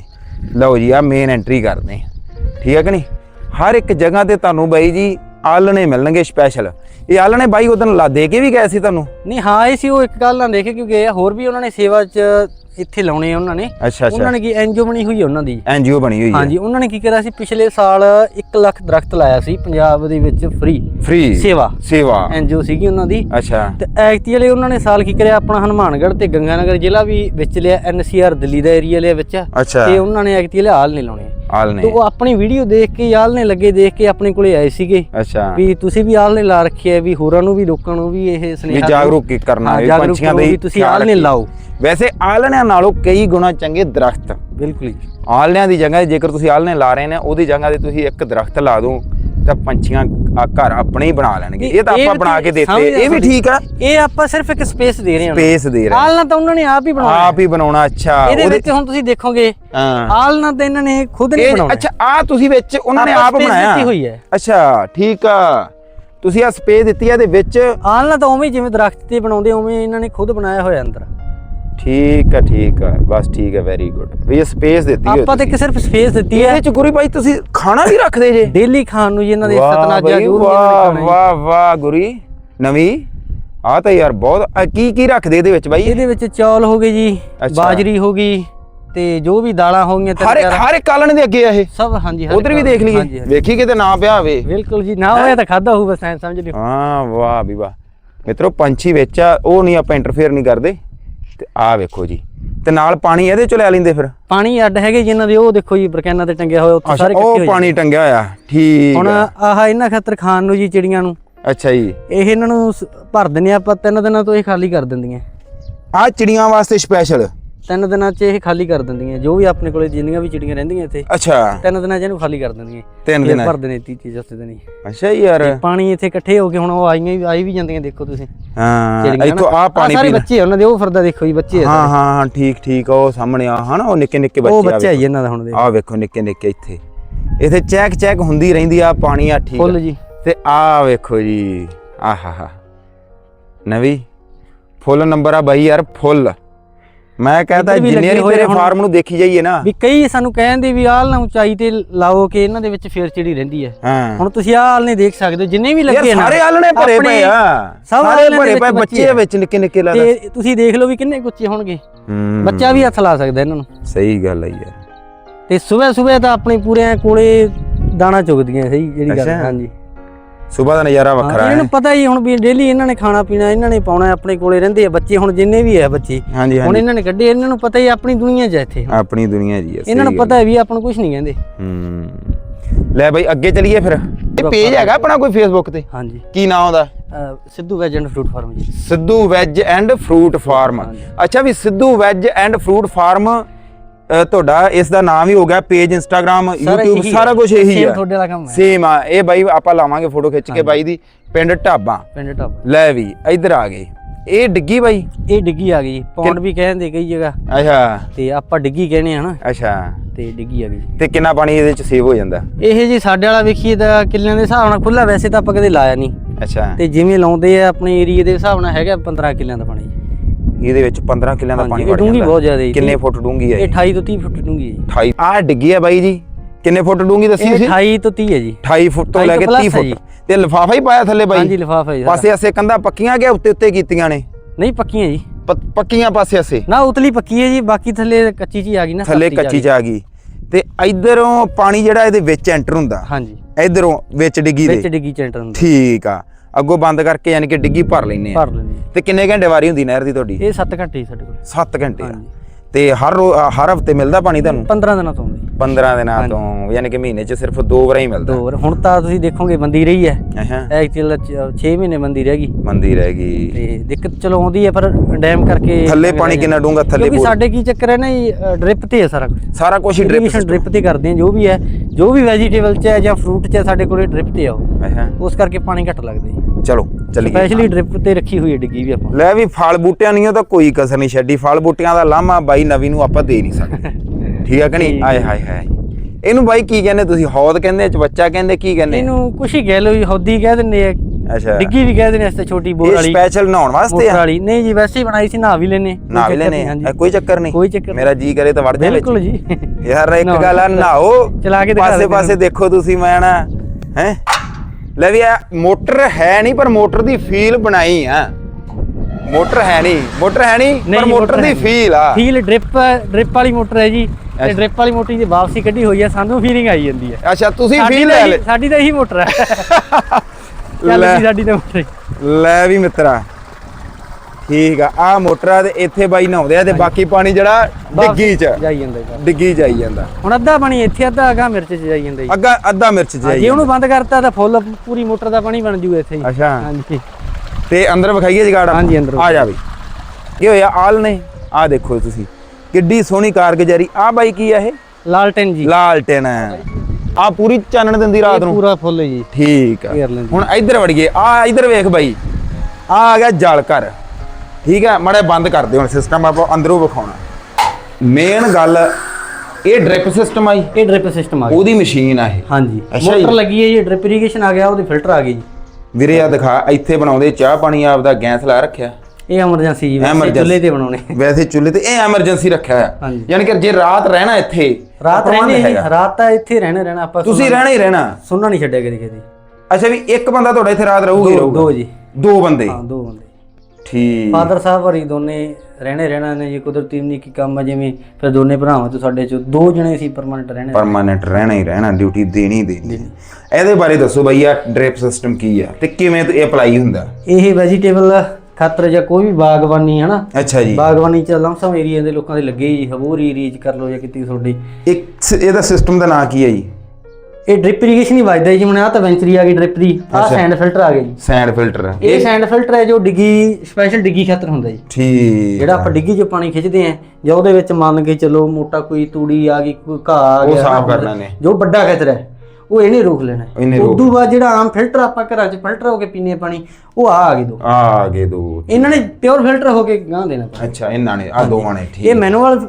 ਲਓ ਜੀ ਆ ਮੇਨ ਐਂਟਰੀ ਕਰਦੇ। ਠੀਕ ਹੈ ਕਿ ਨਹੀਂ? ਹਰ ਇੱਕ ਜਗ੍ਹਾ ਤੇ ਤੁਹਾਨੂੰ ਬਾਈ ਜੀ ਆਲਣੇ ਮਿਲਣਗੇ ਸਪੈਸ਼ਲ ਇਹ ਆਲਣੇ ਬਾਈ ਉਦੋਂ ਲਾ ਦੇ ਕੇ ਵੀ ਗਏ ਸੀ ਤੁਹਾਨੂੰ? ਨਹੀਂ ਹਾਂ ਇਹ ਸੀ ਉਹ ਇੱਕ ਗੱਲ ਨਾ ਦੇਖੇ ਕਿਉਂਕਿ ਹੋਰ ਵੀ ਉਹਨਾਂ ਨੇ ਸੇਵਾ 'ਚ ਇੱਥੇ ਲਾਉਣੇ ਆ ਉਹਨਾਂ ਨੇ। ਅੱਛਾ ਉਹਨਾਂ ਨੇ ਕੀ ਐਨਜੀਓ ਬਣੀ ਹੋਈ ਹੈ ਉਹਨਾਂ ਦੀ? ਐਨਜੀਓ ਬਣੀ ਹੋਈ ਹੈ ਹਾਂਜੀ ਉਹਨਾਂ ਨੇ ਕੀ ਕਰਿਆ ਸੀ? ਪਿਛਲੇ ਸਾਲ 1 ਲੱਖ ਦਰਖਤ ਲਾਇਆ ਸੀ ਪੰਜਾਬ ਦੇ ਵਿੱਚ ਫ੍ਰੀ। ਫ੍ਰੀ। ਸੇਵਾ। ਸੇਵਾ। ਐਨਜੀਓ ਸੀਗੀ ਉਹਨਾਂ ਦੀ। ਅੱਛਾ। ਤੇ ਐਕਤੀ ਵਾਲੇ ਉਹਨਾਂ ਨੇ ਸਾਲ ਕੀ ਕਰਿਆ? ਆਪਣਾ ਹਨੂਮਾਨਗੜ੍ਹ ਤੇ ਗੰਗਾਨਗਰ ਜ਼ਿਲ੍ਹਾ ਵੀ ਵਿੱਚ ਲਿਆ ਐਨਸੀਆਰ ਦਿੱਲੀ ਦਾ ਏਰੀਆ ਲਿਆ ਵਿੱਚ। ਅੱਛਾ। ਤੇ ਉਹਨਾਂ ਨੇ ਐਕਤੀ ਵਾਲੇ ਹਾਲ ਨਹੀਂ ਲਾਉਣੇ। ਆਲ ਨੇ? ਤੇ ਉਹ ਆਪਣੀ ਵੀਡੀਓ ਦੇਖ ਕੇ ਯਾਲ ਨੇ ਲੱਗੇ ਦੇਖ ਕੇ ਆਪਣੇ ਕੋਲੇ ਆਏ ਸੀਗੇ। ਅੱਛਾ। ਵੀ ਤੁਸੀਂ ਵੀ ਆਲ ਨੇ ਲਾ ਰੱਖੀ ਹੈ ਵੀ ਹੋਰਾਂ ਨੂੰ ਵੀ ਲੋਕਾਂ ਨੂੰ ਵੀ ਇਹ ਵੀ ਸੁਨੇਹਾ ਜਾਗਰੂਕ ਕੀ ਕਰਨਾ ਹਾਂ, ਜਾਗਰੂਕ ਪੰਛੀਆਂ ਕਰੋ ਦੇ ਤੁਸੀਂ ਆਲ ਨੇ। ਲਾਓ। ਵੈਸੇ ਆਲਣਿਆਂ ਨਾਲੋਂ ਕਈ ਗੁਣਾ ਚੰਗੇ ਦਰਖਤ। ਬਿਲਕੁਲ ਜੀ। ਆਲਣਿਆਂ ਦੀ ਜਗ੍ਹਾ ਜੇਕਰ ਤੁਸੀਂ ਆਲਣੇ ਲਾ ਰਹੇ ਨੇ ਉਹਦੀ ਜਗ੍ਹਾ ਤੇ ਤੁਸੀਂ ਇੱਕ ਦਰਖਤ ਲਾ ਦਿਓ। ਤਾਂ ਪੰਛੀਆਂ ਆ ਘਰ ਆਪਣੇ ਹੀ ਬਣਾ ਲੈਣਗੇ। ਇਹ ਤਾਂ ਆਪਾਂ ਬਣਾ ਕੇ ਦਿੱਤੇ। ਇਹ ਵੀ ਠੀਕ ਆ। ਇਹ ਆਪਾਂ ਸਿਰਫ ਇੱਕ ਸਪੇਸ ਦੇ ਰਹੇ ਹਾਂ ਸਪੇਸ ਦੇ ਰਹੇ ਆਲਣਾ ਤਾਂ ਉਹਨਾਂ ਨੇ ਆਪ ਹੀ ਬਣਾਉਣਾ ਆਪ ਹੀ ਬਣਾਉਣਾ ਅੱਛਾ। ਇਹਦੇ ਵਿੱਚ ਹੁਣ ਤੁਸੀਂ ਦੇਖੋਗੇ ਆਲਣਾ ਤਾਂ ਇਹਨਾਂ ਨੇ ਖੁਦ ਨਹੀਂ ਬਣਾਉਣਾ। ਅੱਛਾ ਆ ਤੁਸੀਂ ਵਿੱਚ ਉਹਨਾਂ ਨੇ ਆਪਾਂ ਬਣਾਇਆ। ਅੱਛਾ ਠੀਕ ਆ। ਤੁਸੀਂ ਆ ਸਪੇਸ ਦਿੱਤੀ ਆ ਦੇ ਵਿੱਚ। ਆਲਣਾ ਤਾਂ ਉਵੇਂ ਜਿਵੇਂ ਦਰਖਤ ਤੇ ਬਣਾਉਂਦੇ ਉਵੇਂ ਇਹਨਾਂ ਨੇ ਖੁਦ ਬਣਾਇਆ ਹੋਇਆ ਅੰਦਰ। ਠੀਕ ਆ ਠੀਕ ਆ। ਬਸ ਠੀਕ ਆ ਵੈਰੀ ਗੁੱਡ ਵੀ ਇਹ ਸਪੇਸ ਦਿੱਤੀ ਹੋਈ ਆਪਾਂ ਤੇ ਇੱਕ ਸਿਰਫ ਸਪੇਸ ਦਿੱਤੀ ਹੈ। ਇਹਦੇ ਚ ਗੁਰੀ ਭਾਈ ਤੁਸੀਂ ਖਾਣਾ ਵੀ ਰੱਖਦੇ ਜੇ? ਡੇਲੀ ਖਾਣ ਨੂੰ ਜੀ ਇਹਨਾਂ ਦੇ ਸਤਨਾਜਾ ਬਈ, ਜੋ ਵੀ ਵਾਹ ਵਾਹ ਵਾਹ ਗੁਰੀ। ਨਵੀਂ? ਆ ਤਾਂ ਯਾਰ ਬਹੁਤ ਕੀ ਕੀ ਰੱਖਦੇ ਇਹਦੇ ਵਿੱਚ। ਬਾਈ? ਇਹਦੇ ਵਿੱਚ ਚੌਲ ਹੋ ਗਏ ਜੀ। ਬਾਜਰੀ ਹੋ ਗਈ ਤੇ ਜੋ ਵੀ ਦਾਲਾਂ ਹੋ ਗਈਆਂ ਤਿੰਨ ਹਰ ਹਰ ਕਾਲਣ ਦੇ ਅੱਗੇ ਆ ਇਹ? ਸਭ ਹਾਂਜੀ ਹਰ ਉਧਰ ਵੀ ਦੇਖ ਹਾਂਜੀ, ਲਈਏ। ਹਾਂਜੀ। ਵੇਖੀ ਕਿਤੇ ਨਾ ਪਿਆ ਹੋਵੇ। ਬਿਲਕੁਲ ਜੀ ਨਾ ਹੋਇਆ ਤਾਂ ਖਾਦਾ ਹੋਊ ਬਸ ਐਂ ਸਮਝ ਲਿਓ। ਹਾਂ ਵਾਹ ਵੀ ਵਾਹ। ਮਿੱਤਰੋ ਪੰਛੀ ਵਿੱਚ ਆ ਉਹ ਨਹੀਂ ਆਪਾਂ ਇੰਟਰਫੇਅਰ ਨਹੀਂ ਕਰਦੇ। ਤੇ ਆਹ ਵੇਖੋ ਜੀ। ਤੇ ਨਾਲ ਪਾਣੀ ਇਹਦੇ ਚੋਂ ਲੈ ਲੈਂਦੇ ਫਿਰ? ਪਾਣੀ ਅੱਡ ਹੈਗੇ ਜਿਨ੍ਹਾਂ ਦੇ ਉਹ ਦੇਖੋ ਜੀ ਬਰਕੈਨਾ ਤੇ ਟੰਗਿਆ ਹੋਇਆ ਉੱਥੇ ਸਾਰੇ ਇਕੱਠੇ ਉਹ ਪਾਣੀ ਟੰਗਿਆ ਹੋਇਆ ਠੀਕ ਹੁਣ। ਆਹ ਇਹਨਾਂ ਖਾਤਰ ਖਾਣ ਨੂੰ ਜੀ ਚਿੜੀਆਂ ਨੂੰ। ਅੱਛਾ ਜੀ। ਇਹ ਇਹਨਾਂ ਨੂੰ ਭਰ ਦਿੰਨੇ ਆਪਾਂ ਤਿੰਨ ਦਿਨਾਂ ਤੋਂ ਇਹ ਖਾਲੀ ਕਰ ਦਿੰਦੀਆਂ। ਆ ਚਿੜੀਆਂ ਵਾਸਤੇ ਸਪੈਸ਼ਲ ਤਿੰਨ ਦਿਨਾਂ 'ਚ ਇਹ ਖਾਲੀ ਕਰ ਦਿੰਦੀਆਂ ਜੋ ਵੀ ਆਪਣੇ ਕੋਲੇ ਜਿੰਨੀਆਂ ਵੀ ਚਿੜੀਆਂ ਰਹਿੰਦੀਆਂ ਇੱਥੇ ਅੱਛਾ। ਤਿੰਨ ਦਿਨਾਂ 'ਚ ਇਹਨੂੰ ਖਾਲੀ ਕਰ ਦਿੰਦੀਆਂ। ਤਿੰਨ ਦਿਨਾਂ 'ਚ। ਭਰ ਦੇਣੇ ਤੀਜੇ ਚੌਥੇ ਦਿਨ ਹੀ। ਅੱਛਾ ਯਾਰ। ਪਾਣੀ ਇੱਥੇ ਇਕੱਠੇ ਹੋ ਕੇ ਹੁਣ ਉਹ ਆਈਆਂ ਵੀ ਆਈ ਵੀ ਜਾਂਦੀਆਂ ਦੇਖੋ ਤੁਸੀਂ। ਹਾਂ ਚਿੜੀਆਂ ਇੱਥੋਂ ਨਾ। ਆ ਪਾਣੀ ਸਾਰੇ ਪੀਣਾ। ਬੱਚੇ ਆ ਉਹਨਾਂ ਦੇ ਉਹ ਫਿਰਦਾ ਦੇਖੋ ਜੀ ਬੱਚੇ ਆ ਹਾਂ ਹਾਂ ਹਾਂ ਠੀਕ ਠੀਕ ਆ, ਉਹ ਸਾਹਮਣੇ ਆ ਹਨਾ ਉਹ ਨਿੱਕੇ ਨਿੱਕੇ ਬੱਚੇ ਉਹ ਬੱਚਾ ਹੀ ਇਹਨਾਂ ਦਾ ਹੁਣ ਦੇ। ਆ ਵੇਖੋ ਨਿੱਕੇ ਨਿੱਕੇ ਇੱਥੇ। ਇੱਥੇ ਚੈਕ ਚੈਕ ਹੁੰਦੀ ਰਹਿੰਦੀ ਆ ਪਾਣੀ ਆ ਠੀਕ ਫੁੱਲ ਆ। ਜੀ। ਤੇ ਆ ਵੇਖੋ ਜੀ ਆਹਾਹਾ ਨਵੀਂ। ਫੁੱਲ ਨੰਬਰ ਆ ਬਾਈ ਯਾਰ ਫੁੱਲ। ਮੈਂ ਕਹਤਾ ਜਿੰਨੇ ਤੇਰੇ। ਫਾਰਮ ਨੂੰ ਦੇਖੀ ਜਾਈਏ ਨਾ। ਵੀ ਕਈ ਸਾਨੂੰ ਕਹਿੰਦੇ ਵੀ ਆਹ ਨਾ ਉਚਾਈ ਤੇ ਲਾਓ ਕਿ ਇਹਨਾਂ ਦੇ ਵਿੱਚ ਫੇਰ ਚਿੜੀ ਰਹਿੰਦੀ ਹੈ। ਹੁਣ ਤੁਸੀਂ ਆਹ ਹਾਲ ਨੇ ਦੇਖ ਸਕਦੇ ਹੋ ਜਿੰਨੇ ਵੀ ਲੱਗੇ ਨਾ ਸਾਰੇ ਆਲਣੇ ਭਰੇ ਆਪਣੇ ਪਏ ਆ। ਸਾਰੇ ਭਰੇ ਪਏ ਬੱਚੇ। ਵਿੱਚ ਨਿੱਕੇ ਨਿੱਕੇ ਲੱਗਦਾ ਤੇ ਤੁਸੀਂ ਦੇਖ ਲਓ ਵੀ ਕਿੰਨੇ ਕੁੱਚੇ ਹੋਣਗੇ। ਬੱਚਾ ਵੀ ਹੱਥ ਲਾ ਸਕਦਾ ਇਹਨਾਂ ਨੂੰ। ਸਹੀ ਗੱਲ ਹੈ ਯਾਰ। ਤੇ ਸਵੇਰ ਸਵੇਰ ਤਾਂ ਆਪਣੇ ਪੂਰੇ ਕੋਲੇ ਦਾਣਾ ਚੁਗਦੀਆਂ ਸਹੀ ਜਿਹੜੀ ਗੱਲ। ਹਾਂਜੀ। ਸਵੇਰ ਦਾ ਨਜ਼ਾਰਾ ਹਾਂ, ਵੱਖਰਾ ਇਹਨਾਂ ਹੈ। ਨੂੰ ਪਤਾ ਹੀ ਹੁਣ ਵੀ ਡੇਲੀ ਇਹਨਾਂ ਨੇ ਖਾਣਾ ਪੀਣਾ ਇਹਨਾਂ ਨੇ ਪਾਉਣਾ ਆਪਣੇ ਕੋਲੇ ਰਹਿੰਦੇ ਆ ਬੱਚੇ ਹੁਣ ਜਿੰਨੇ ਵੀ ਆ ਬੱਚੇ ਹਾਂਜੀ ਹੁਣ ਇਹਨਾਂ ਨੇ ਕੱਢੇ ਇਹਨਾਂ ਨੂੰ ਪਤਾ ਹੀ ਆਪਣੀ ਦੁਨੀਆ 'ਚ ਇੱਥੇ ਆਪਣੀ ਦੁਨੀਆ ਜੀ ਇਹਨਾਂ ਨੂੰ ਪਤਾ ਹੈ ਵੀ ਆਪਾਂ ਨੂੰ ਕੁਝ ਨਹੀਂ ਕਹਿੰਦੇ। ਹੂੰ। ਲੈ ਬਾਈ ਅੱਗੇ ਚਲੀਏ ਫਿਰ। ਇਹ ਪੇਜ ਹੈਗਾ ਆਪਣਾ ਕੋਈ ਫੇਸਬੁੱਕ ਤੇ? ਹਾਂਜੀ। ਕੀ ਨਾਮ ਉਹਦਾ? Sidhu veg and fruit farm ਜੀ। Sidhu veg and fruit farm. ਅੱਛਾ ਵੀ Sidhu veg and fruit farm ਅ, ਤੁਹਾਡਾ ਇਸ ਦਾ ਨਾਮ ਹੀ ਹੋ ਗਿਆ ਪੇਜ ਇੰਸਟਾਗ੍ਰam ਸਾਰਾ YouTube ਇਹੀ ਸਾਰਾ। ਕੁਝ ਇਹੀ Same ਆ। ਤੁਹਾਡੇ ਵਾਲਾ ਕੰਮ ਹੈ। ਸੇਮ ਆ। ਇਹ ਬਾਈ ਆਪਾਂ ਲਾਵਾਂਗੇ ਫੋਟੋ ਖਿੱਚ ਕੇ ਬਾਈ ਦੀ। ਪਿੰਡ ਢਾਬਾ। ਪਿੰਡ ਟੱਬ ਲੈ ਵੀ ਇੱਧਰ ਆ ਗਏ। ਇਹ ਡਿੱਗੀ ਬਾਈ? ਇਹ ਡਿੱਗੀ ਆ ਗਈ। ਪੌਂਡ ਵੀ ਕਹਿੰਦੇ ਕਈ ਜਗ੍ਹਾ। ਅੱਛਾ। ਤੇ ਆਪਾਂ ਡਿੱਗੀ ਕਹਿੰਦੇ ਆ ਨਾ। ਅੱਛਾ। ਤੇ ਡਿੱਗੀ ਆ ਗਈ। ਤੇ ਕਿੰਨਾ ਪਾਣੀ ਇਹਦੇ ਚ ਸੇਵ ਹੋ ਜਾਂਦਾ? ਇਹ ਜੀ ਸਾਡੇ ਵਾਲਾ ਵੇਖੀਏ ਤਾਂ ਕਿੱਲਿਆਂ ਦੇ ਹਿਸਾਬ ਨਾਲ ਖੁੱਲਾ ਵੈਸੇ ਤਾਂ ਆਪਾਂ ਕਦੇ ਲਾਇਆ ਨਹੀਂ। ਅੱਛਾ। ਤੇ ਜਿਵੇਂ ਲਾਉਂਦੇ ਆ ਆਪਣੇ ਏਰੀਆ ਦੇ ਹਿਸਾਬ ਨਾਲ ਹੈਗਾ 15 ਕਿੱਲਿਆਂ ਦਾ ਪਾਣੀ। ਇਹਦੇ ਵਿੱਚ 15 ਕਿੱਲਿਆਂ ਦਾ ਪਾਣੀ ਵੜ ਜਾਂਦਾ। ਬਹੁਤ ਜ਼ਿਆਦਾ ਹੈ। ਕਿੰਨੇ ਫੁੱਟ ਡੂੰਗੀ ਹੈ ਇਹ 28 ਤੋਂ 30 ਫੁੱਟ ਡੂੰਗੀ ਹੈ 28 ਆ ਡਿੱਗੀ ਆ ਬਾਈ ਜੀ। ਕਿੰਨੇ ਫੁੱਟ ਡੂੰਗੀ ਦੱਸੀ ਸੀ 28 ਤੋਂ 30 ਹੈ ਜੀ। 28 ਫੁੱਟ ਤੋਂ 28 ਲੈ ਕੇ ਤੋਂ 30 plus ਹੈ ਜੀ। ਫੁੱਟ ਤੇ ਲਿਫਾਫਾ ਹੀ ਪਾਇਆ ਥੱਲੇ ਬਾਈ। ਹਾਂਜੀ ਲਿਫਾਫਾ ਹੈ ਜੀ। ਪਾਸੇ ਆਸੇ ਕੰਧਾਂ ਪੱਕੀਆਂ ਕਿ ਉੱਤੇ ਉੱਤੇ ਕੀਤੀਆਂ ਨੇ? ਨਹੀਂ ਪੱਕੀਆਂ ਜੀ। ਪੱਕੀਆਂ ਪਾਸੇ ਆਸੇ? ਨਾ ਉਤਲੀ ਪੱਕੀ ਹੈ ਜੀ ਬਾਕੀ ਥੱਲੇ ਕੱਚੀ ਜੀ ਆ ਗਈ ਨਾ ਥੱਲੇ ਕੱਚੀ ਚ ਆ ਗਈ। ਤੇ ਇਧਰੋਂ ਪਾਣੀ ਜਿਹੜਾ ਇਹਦੇ ਵਿੱਚ ਐਂਟਰ ਹੁੰਦਾ। ਹਾਂਜੀ। ਇਧਰੋਂ ਵਿੱਚ ਡਿੱਗੀ ਵਿੱਚ ਦੇ ਡਿੱਗੀ ਚੈਂਟਰ ਹੁੰਦਾ। ਠੀਕ ਆ। ਅੱਗੋਂ ਬੰਦ ਕਰਕੇ ਯਾਨੀ ਕਿ ਡਿੱਗੀ ਭਰ ਲੈਨੇ ਆ। ਭਰ ਲੈਂਦੇ ਤੇ ਕਿੰਨੇ ਘੰਟੇ ਵਾਰੀ ਹੁੰਦੀ ਨਹਿਰ ਦੀ ਤੁਹਾਡੀ? ਇਹ 7 ਘੰਟੇ ਸਾਡੇ ਕੋਲ। 7 ਘੰਟੇ ਆ। ਹਾਂਜੀ। ਤੇ ਹਰ ਰੋ- ਅ, ਹਰ ਹਫ਼ਤੇ ਮਿਲਦਾ ਪਾਣੀ ਤੁਹਾਨੂੰ? 15 ਦਿਨਾਂ ਤੋਂ ਆਉਂਦੀ। 15 ਦਿਨਾਂ ਤੋਂ ਯਾਨੀ ਕਿ ਮਹੀਨੇ 'ਚ ਸਿਰਫ ਦੋ ਵਾਰਾਂ ਹੀ ਮਿਲਦਾ। ਦੋ ਵਾਰ। ਹੁਣ ਤਾਂ ਤੁਸੀਂ ਦੇਖੋਗੇ ਬੰਦੀ ਰਹੀ ਹੈ। ਐਕਚੁਅਲ 6 ਮਹੀਨੇ ਬੰਦੀ ਰਹਿ ਗਈ। ਮੰਦੀ ਰਹਿ ਗਈ। ਤੇ ਦਿੱਕਤ ਚਲੋ ਆਉਂਦੀ ਹੈ ਪਰ ਡੈਮ ਕਰਕੇ ਥੱਲੇ ਪਾਣੀ ਕਿੰਨਾ ਡੂੰਘਾ ਥੱਲੇ ਕਿਉਂਕਿ? ਸਾਡੇ ਕੀ ਚੱਕਰ ਹੈ ਨਾ ਡ੍ਰਿਪ ਤੇ ਹੈ ਸਾਰਾ ਕੁਝ ਸਾਰਾ ਕੁਝ ਹੀ ਡ੍ਰਿਪ ਡ੍ਰਿਪ ਤੇ ਕਰਦੇ ਆ ਜੋ ਵੀ ਹੈ ਜੋ ਵੀ ਵੈਜੀਟੇਬਲ ਚ ਹੈ ਜਾਂ ਫਰੂਟ ਚ ਹੈ ਸਾਡੇ ਕੋਲੇ ਡ੍ਰਿਪ ਤੇ ਆ ਉਹ। ਉਸ ਕਰਕੇ ਪਾਣੀ ਘੱਟ ਲੱਗਦਾ ਜੀ। ਚਲੋ ਚੱਲੀਏ। ਸਪੈਸ਼ਲੀ ਡ੍ਰਿਪ ਤੇ ਰੱਖੀ ਹੋਈ ਹੈ ਡਿੱਗੀ ਵੀ ਆਪਾਂ। ਲੈ ਵੀ ਫਲ ਬੂਟਿਆਂ ਨਹੀਂ ਤਾਂ ਕੋਈ ਕਸਰ ਨਹੀਂ ਛੱਡੀ ਫਲ ਬੂਟਿਆਂ ਦਾ ਲਾਮਾ ਬਾਈ ਨਵੀ ਨੂੰ ਆਪਾਂ ਦੇ ਨਹੀਂ ਸਕਦੇ। ਠੀਕ ਆ ਕਿ ਨਹੀਂ? ਆਏ ਹਾਏ ਹਾਏ। ਇਹਨੂੰ ਬਾਈ ਕੀ ਕਹਿੰਦੇ ਤੁਸੀਂ? ਹੌਦ ਕਹਿੰਦੇ ਚਵੱਚਾ ਕਹਿੰਦੇ ਕੀ ਕਹਿੰਦੇ? ਇਹਨੂੰ ਕੁਛ ਹੀ ਕਹਿ ਲਓ ਜੀ ਹੌਦੀ ਕਹਿ ਦਿੰਦੇ ਆ। ਅੱਛਾ। ਡਿੱਗੀ ਵੀ ਕਹਿ ਦਿੰਦੇ ਇਸ ਤੇ ਛੋਟੀ ਬੋਰ ਇਹ ਵਾਲੀ। ਸਪੈਸ਼ਲ ਨਹਾਉਣ ਵਾਸਤੇ ਆ? ਵਾਲੀ। ਨਹੀਂ ਜੀ ਵੈਸੇ ਹੀ ਬਣਾਈ ਸੀ ਨਹਾ ਵੀ ਲੈਨੇ ਕੋਈ ਨਾ ਵੀ ਲੈਨੇ ਨਹੀਂ, ਕੋਈ ਚੱਕਰ ਨਹੀਂ। ਕੋਈ ਚੱਕਰ ਮੇਰਾ ਜੀ ਕਰੇ ਤਾਂ ਵੜ ਜਾ ਬਿਲਕੁਲ ਜੀ। ਯਾਰ ਇੱਕ ਗੱਲ ਆ। ਨਹਾਓ। ਚਲਾ ਕੇ ਦਿਖਾ ਪਾਸੇ ਪਾਸੇ ਦੇਖੋ ਤੁਸੀਂ ਮੈਂ ਨਾ। ਹੈ? ਲੈ ਵੀ ਆ ਮੋਟਰ ਹੈ ਨਹੀਂ ਪਰ ਮੋਟਰ ਦੀ ਫੀਲ ਬਣਾਈ ਆ। ਮੋਟਰ ਹੈ ਨਹੀਂ ਮੋਟਰ ਹੈ ਨਹੀਂ ਪਰ ਮੋਟਰ ਦੀ। ਫੀਲ ਆ। ਫੀਲ ਡ੍ਰਿਪ ਡ੍ਰਿਪ ਵਾਲੀ ਮੋਟਰ ਹੈ ਜੀ ਤੇ। ਡ੍ਰਿਪ ਵਾਲੀ ਮੋਟਰ ਦੀ ਵਾਪਸੀ ਕੱਢੀ ਹੋਈ ਹੈ ਸਾਨੂੰ ਫੀਲਿੰਗ ਆਈ ਜਾਂਦੀ ਹੈ ਅੱਛਾ ਤੁਸੀਂ ਫੀਲ ਲੈ ਲੈ ਸਾਡੀ ਤਾਂ ਇਹੀ ਮੋਟਰ ਹੈ ਚੱਲ। ਜੀ ਸਾਡੀ ਤਾਂ ਮੋਟਰ। ਲੈ ਵੀ ਮਿੱਤਰਾ। ਠੀਕ ਆ ਆ ਮੋਟਰ ਆ ਤੇ ਇੱਥੇ ਬਾਈ ਨਹਾਉਂਦੇ ਆ ਤੇ ਬਾਕੀ ਪਾਣੀ ਜਿਹੜਾ ਡਿੱਗੀ ਚ ਜਾਈ ਜਾਂਦਾ। ਡਿੱਗੀ ਜਾਈ ਜਾਂਦਾ। ਹੁਣ ਅੱਧਾ ਪਾਣੀ ਇੱਥੇ ਅੱਧਾ ਅਗਾ ਮਿਰਚ ਚ ਜਾਈ ਜਾਂਦਾ ਜੀ। ਅੱਗਾ ਅੱਧਾ ਮਿਰਚ ਹਾਂ, ਜਾਈ ਜੇ ਉਹਨੂੰ ਬੰਦ ਕਰਤਾ ਤਾਂ ਫੁੱਲ ਪੂਰੀ ਮੋਟਰ ਦਾ ਪਾਣੀ ਬਣ ਜੂ ਇੱਥੇ ਹੀ। ਅੱਛਾ। ਹਾਂਜੀ। ਤੇ ਅੰਦਰ ਵਿਖਾਈਏ ਜਗਾੜ? ਹਾਂਜੀ, ਅੰਦਰ ਆ ਜਾ ਵੀ ਇਹ ਹੋਇਆ ਆਲ ਨੇ। ਆ ਦੇਖੋ ਤੁਸੀਂ। ਕਿੱਡੀ ਸੋਹਣੀ ਕਾਰਗੁਜ਼ਾਰੀ। ਆ ਬਾਈ ਕੀ ਆ ਇਹ? ਲਾਲਟਨ ਜੀ। ਲਾਲਟਨ। ਆ ਪੂਰੀ ਚਾਨਣ ਦਿੰਦੀ ਰਾਤ ਨੂੰ। ਪੂਰਾ ਫੁੱਲ ਜੀ। ਠੀਕ ਆ। ਹੁਣ ਇੱਧਰ ਵੜੀਏ। ਆ ਇੱਧਰ ਵੇਖ ਬਾਈ। ਆ ਆ ਗਿਆ ਜਲ ਘਰ। ਠੀਕ ਹੈ ਮੜੇ ਬੰਦ ਕਰ ਦਿਓ ਹੁਣ ਸਿਸਟਮ ਆਪਾਂ ਅੰਦਰੋਂ ਵਿਖਾਉਣਾ। ਮੇਨ ਗੱਲ ਇਹ ਡ੍ਰਿਪ ਸਿਸਟਮ ਆਈ ਇਹ ਡ੍ਰਿਪ ਸਿਸਟਮ ਆ ਗਿਆ ਉਹਦੀ ਮਸ਼ੀਨ ਆ ਇਹ। ਹਾਂਜੀ। ਮੋਟਰ ਲੱਗੀ ਹੈ ਜੀ ਡ੍ਰਿਪ ਇਰੀਗੇਸ਼ਨ ਆ ਗਿਆ ਉਹਦੇ ਫਿਲਟਰ ਆ ਗਏ ਜੀ। ਵੀਰੇ ਆ ਦਿਖਾ ਇੱਥੇ ਬਣਾਉਂਦੇ ਚਾਹ ਪਾਣੀ ਆਪਦਾ ਗੈਸ ਲਾ ਰੱਖਿਆ। ਇਹ ਐਮਰਜੈਂਸੀ ਜੀ ਵੈਸੇ Emergency। ਚੁੱਲ੍ਹੇ ਤੇ ਬਣਾਉਣੇ। ਵੈਸੇ ਚੁੱਲ੍ਹੇ ਤੇ ਇਹ ਐਮਰਜੈਂਸੀ ਰੱਖਿਆ ਹੈ ਹਾਂਜੀ। ਯਾਨੀ ਕਿ ਜੇ ਰਾਤ ਰਹਿਣਾ ਇੱਥੇ ਰਾਤ ਪ੍ਰਬੰਧ ਰਹਿਣੇ ਹੈਗਾ। ਰਾਤ ਤਾਂ ਇੱਥੇ ਰਹਿਣਾ ਰਹਿਣਾ ਆਪਾਂ ਤੁਸੀਂ ਰਹਿਣਾ ਹੀ ਰਹਿਣਾ। ਸੁਣਨਾ ਨਹੀਂ ਛੱਡਿਆ ਕਦੀ ਕਦੀ। ਅੱਛਾ ਵੀ ਇੱਕ ਬੰਦਾ ਤੁਹਾਡਾ ਇੱਥੇ ਰਾਤ ਰਹੂਗਾ ਹੀ ਦੋ- ਰਹੂਗਾ। ਦੋ ਜੀ। ਦੋ ਬੰਦੇ। ਹਾਂ ਦੋ ਬੰਦੇ। ਠੀਕ। ਫਾਦਰ ਸਾਹਿਬ ਹਰੀ ਦੋਨੇ ਰਹਿਣੇ ਰਹਿਣਾ ਨੇ ਜੀ ਕੁਦਰਤੀ ਨਹੀਂ ਕੀ ਕੰਮ ਆ ਜਿਵੇਂ ਫਿਰ ਦੋਨੇ ਭਰਾਵਾਂ ਤੋਂ ਸਾਡੇ ਚੋਂ ਦੋ ਜਣੇ ਸੀ ਪਰਮਾਨੈਂਟ ਰਹਿਣੇ ਪਰਮਾਨੈਂਟ ਰਹਿਣਾ ਹੀ ਰਹਿਣਾ ਡਿਊਟੀ ਦੇਣੀ ਹੀ ਦੇਣੀ। ਇਹਦੇ ਬਾਰੇ ਦੱਸੋ ਬਈ ਆ ਡ੍ਰਿਪ ਸਿਸਟਮ ਕੀ ਆ ਤੇ ਕਿਵੇਂ ਇਹ ਅਪਲਾਈ ਹੁੰਦਾ? ਇਹ ਵੈਜੀਟੇਬਲ ਖਾਤਰ ਜਾਂ ਕੋਈ ਵੀ ਬਾਗਬਾਨੀ ਹੈ ਨਾ ਅੱਛਾ ਜੀ। ਬਾਗਬਾਨੀ ਚ ਲਮਸਮ ਏਰੀਆ ਦੇ ਲੋਕਾਂ ਦੇ ਲੱਗੇ ਜੀ ਹਬੂਰ ਏਰੀਆ ਚ ਕਰ ਲਓ ਜਾਂ ਕਿਤੇ ਤੁਹਾਡੀ। ਇੱਕ ਸ- ਇਹਦਾ ਸਿਸਟਮ ਦਾ ਨਾਂ ਕੀ ਹੈ ਜੀ? ਇਹ ਡ੍ਰਿਪ ਇਰੀਗੇਸ਼ਨ ਹੀ ਵੱਜਦਾ ਜੀ ਜਿਵੇਂ ਆ ਤਾਂ ਵੈਂਚਰੀ ਆ ਗਈ ਡ੍ਰਿਪ ਦੀ ਆ ਸੈਂਡ ਫਿਲਟਰ ਆ ਗਿਆ ਜੀ ਸੈਂਡ ਫਿਲਟਰ ਇਹ ਸੈਂਡ ਫਿਲਟਰ ਹੈ ਜੋ ਡਿੱਗੀ ਸਪੈਸ਼ਲ ਡਿੱਗੀ ਖਾਤਰ ਹੁੰਦਾ ਜੀ। ਠੀਕ ਜਿਹੜਾ ਆਪਾਂ ਡਿੱਗੀ 'ਚ ਪਾਣੀ ਖਿੱਚਦੇ ਆਂ ਜਾਂ ਉਹਦੇ ਵਿੱਚ ਮੰਨ ਕੇ ਚੱਲੋ ਮੋਟਾ ਕੋਈ ਤੂੜੀ ਆ ਗਈ ਕੋਈ ਘਾਹ ਆ ਉਹ ਗਿਆ ਸਾਫ਼ ਕਰਨਾ ਨੇ ਜੋ ਵੱਡਾ ਖਤਰਾ ਹੈ ਉਹ ਇਹਨੇ ਰੋਕ ਲੈਣਾ। ਇਹਨੇ ਰੋਕ ਉਦੋਂ ਬਾਅਦ ਜਿਹੜਾ ਆਮ ਫਿਲਟਰ ਆਪਾਂ ਘਰਾਂ 'ਚ ਫਿਲਟਰ ਹੋ ਕੇ ਪੀਨੇ ਪਾਣੀ ਉਹ ਆ ਆ ਗਏ ਦੋ। ਆ ਆ ਗਏ ਦੋ। ਇਹਨਾਂ ਨੇ ਪਿਓਰ ਫਿਲਟਰ ਹੋ ਕੇ ਗਾਂ ਦੇਣਾ। ਅੱਛਾ ਇਹਨਾਂ ਨੇ ਆ ਦੋਵਾਂ ਨੇ ਇਹ ਠੀਕ ਮੈਨੂਅਲ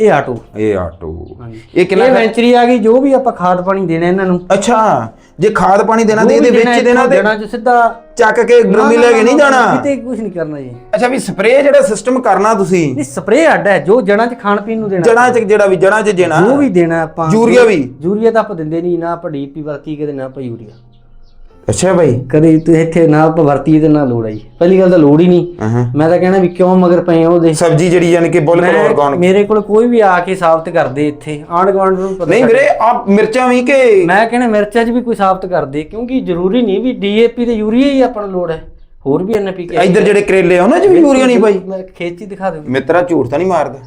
ਇਹ ਆਟੋ। ਇਹ ਆਟੋ। ਇਹ ਕਿੰਨਾ ਇਹ ਵੈਂਚਰੀ ਆ ਗਈ ਜੋ ਵੀ ਆਪਾਂ ਖਾਦ ਪਾਣੀ ਦੇਣਾ ਇਹਨਾਂ ਨੂੰ। ਅੱਛਾ ਜੇ ਖਾਦ ਪਾਣੀ ਦੇਣਾ ਤੇ ਇਹਦੇ ਵਿੱਚ ਦੇਣਾ ਤੇ ਦੇਣਾ ਚ ਸਿੱਧਾ ਚੱਕ ਕੇ ਡਰਮੀ ਲੈ ਕੇ ਨਹੀਂ ਜਾਣਾ? ਕਿਤੇ ਕੁਝ ਨਹੀਂ ਕਰਨਾ ਜੀ। ਅੱਛਾ ਵੀ ਸਪਰੇਅ ਜਿਹੜਾ ਸਿਸਟਮ ਕਰਨਾ ਤੁਸੀਂ। ਨਹੀਂ ਸਪਰੇਅ ਅੱਡ ਹੈ ਜੋ ਜੜਾਂ 'ਚ ਖਾਣ ਪੀਣ ਨੂੰ ਦੇਣਾ। ਜੜਾਂ ਚ ਜਿਹੜਾ ਵੀ ਜੜਾਂ ਚ ਦੇਣਾ। ਜੋ ਵੀ ਦੇਣਾ ਆਪਾਂ ਯੂਰੀਆ ਵੀ। ਯੂਰੀਆ ਤਾਂ ਆਪਾਂ ਦਿੰਦੇ ਨਹੀਂ ਨਾ ਆਪਾਂ ਡੀਪੀ ਵਰਤੀ ਕਦੇ ਨਾ ਆਪਾਂ ਯੂਰੀਆ। ਅੱਛਾ ਭਾਈ ਕਦੇ ਤੂੰ ਇੱਥੇ ਨਾ ਆਪਾਂ ਵਰਤੀ ਤੇ ਨਾ ਲੋੜ ਆਈ। ਪਹਿਲੀ ਗੱਲ ਤਾਂ ਲੋੜ ਹੀ ਨਹੀਂ। ਮੈਂ ਤਾਂ ਕਹਿਣਾ ਵੀ ਕਿਉਂ ਮਗਰ ਪਏ ਉਹਦੇ ਸਬਜੀ ਜਿਹੜੀ ਯਾਨੀ ਕਿ ਬੁੱਲ ਮੈਂ- ਆਰਗੈਨਿਕ ਮੇਰੇ ਕੋਲ ਕੋਈ ਵੀ ਆ ਕੇ ਸਾਬਤ ਕਰਦੇ ਇੱਥੇ। ਆਂਢ ਗੁਆਂਢ ਨੂੰ ਪਤਾ ਨਹੀਂ ਵੀਰੇ ਆ ਮਿਰਚਾਂ ਵੀ ਕਿ ਮੈਂ ਕਹਿੰਦਾ ਮਿਰਚਾਂ 'ਚ ਵੀ ਕੋਈ ਸਾਬਤ ਕਰਦੇ ਕਿਉਂਕਿ ਜ਼ਰੂਰੀ ਨਹੀਂ ਵੀ ਡੀਏਪੀ ਤੇ ਯੂਰੀਆ ਹੀ ਆਪਾਂ ਨੂੰ ਲੋੜ ਹੈ। ਹੋਰ ਵੀ ਐਨਪੀ ਕੇ ਇੱਧਰ ਜਿਹੜੇ ਕਰੇਲੇ ਆ ਉਹਨਾਂ ਚ ਵੀ ਯੂਰੀਆ ਨਹੀਂ ਪਾਈ ਮੈਂ ਖੇਤ 'ਚ ਹੀ ਦਿਖਾ ਦੂੰ ਮਿੱਤਰਾ ਝੂਠ ਤਾਂ ਨਹੀਂ ਮਾਰਦਾ।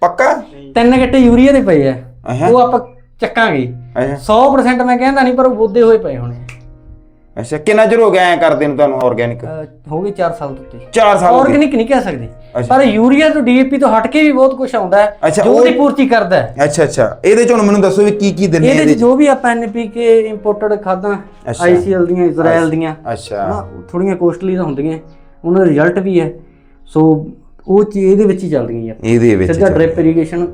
ਪੱਕਾ? ਤਿੰਨ ਗੱਟੇ ਯੂਰੀਆ ਦੇ ਪਏ ਆ। ਉਹ ਆਪਾਂ ਚੱਕਾਂਗੇ। ਅੱਛਾ 100% ਮੈਂ ਕਹਿੰਦਾ ਨਹੀਂ ਪਰ ਉਹ ਬੋਦੇ ਹੋਏ ਪਏ ਹੋਣੇ ਅੱਛਾ ਕਿੰਨਾ ਚਿਰ ਹੋ ਗਿਆ ਐ ਕਰਦੇ ਨੂੰ ਤੁਹਾਨੂੰ ਆਰਗੈਨਿਕ ਅਹ ਹੋ ਗਏ 4 ਸਾਲ ਤੋਂ ਉੱਤੇ। 4 ਸਾਲ ਹੋ ਗਏ। ਆਰਗੈਨਿਕ ਨਹੀਂ ਕਹਿ ਸਕਦੇ। ਅੱਛਾ। ਪਰ ਯੂਰੀਆ ਤੋਂ ਡੀਏਪੀ ਤੋਂ ਹਟ ਕੇ ਵੀ ਬਹੁਤ ਕੁਝ ਆਉਂਦਾ ਹੈ। ਅੱਛਾ, ਜੋ ਉਹ- ਉਹਦੀ ਪੂਰਤੀ ਕਰਦਾ ਹੈ। ਅੱਛਾ ਅੱਛਾ। ਇਹਦੇ ਚ ਹੁਣ ਮੈਨੂੰ ਦੱਸੋ ਵੀ ਕੀ ਕੀ ਦਿੰਦੇ ਇਹਦੇ ਇਹਦੇ ਚ? ਜੋ ਵੀ ਆਪਾਂ ਐਨਪੀਕੇ ਇੰਪੋਰਟਡ ਖਾਦਾਂ ਅੱਛਾ। ਆਈਸੀਐਲ ਦੀਆਂ ਇਜ਼ਰਾਈਲ ਦੀਆਂ ਅੱਛਾ। ਨਾ ਥੋੜੀਆਂ ਕੋਸਟਲੀ ਤਾਂ ਹੁੰਦੀਆਂ। ਉਹਨਾਂ ਦਾ ਰਿਜ਼ਲਟ ਵੀ ਹੈ। ਸੋ ਉਹ ਚੀਜ਼ ਇਹਦੇ ਵਿੱਚ ਹੀ ਚੱਲਦੀਆਂ ਜੀ। ਇਹਦੇ ਵਿੱਚ ਸਿੱਧਾ ਡ੍ਰਿਪ ਇਰੀਗੇਸ਼ਨ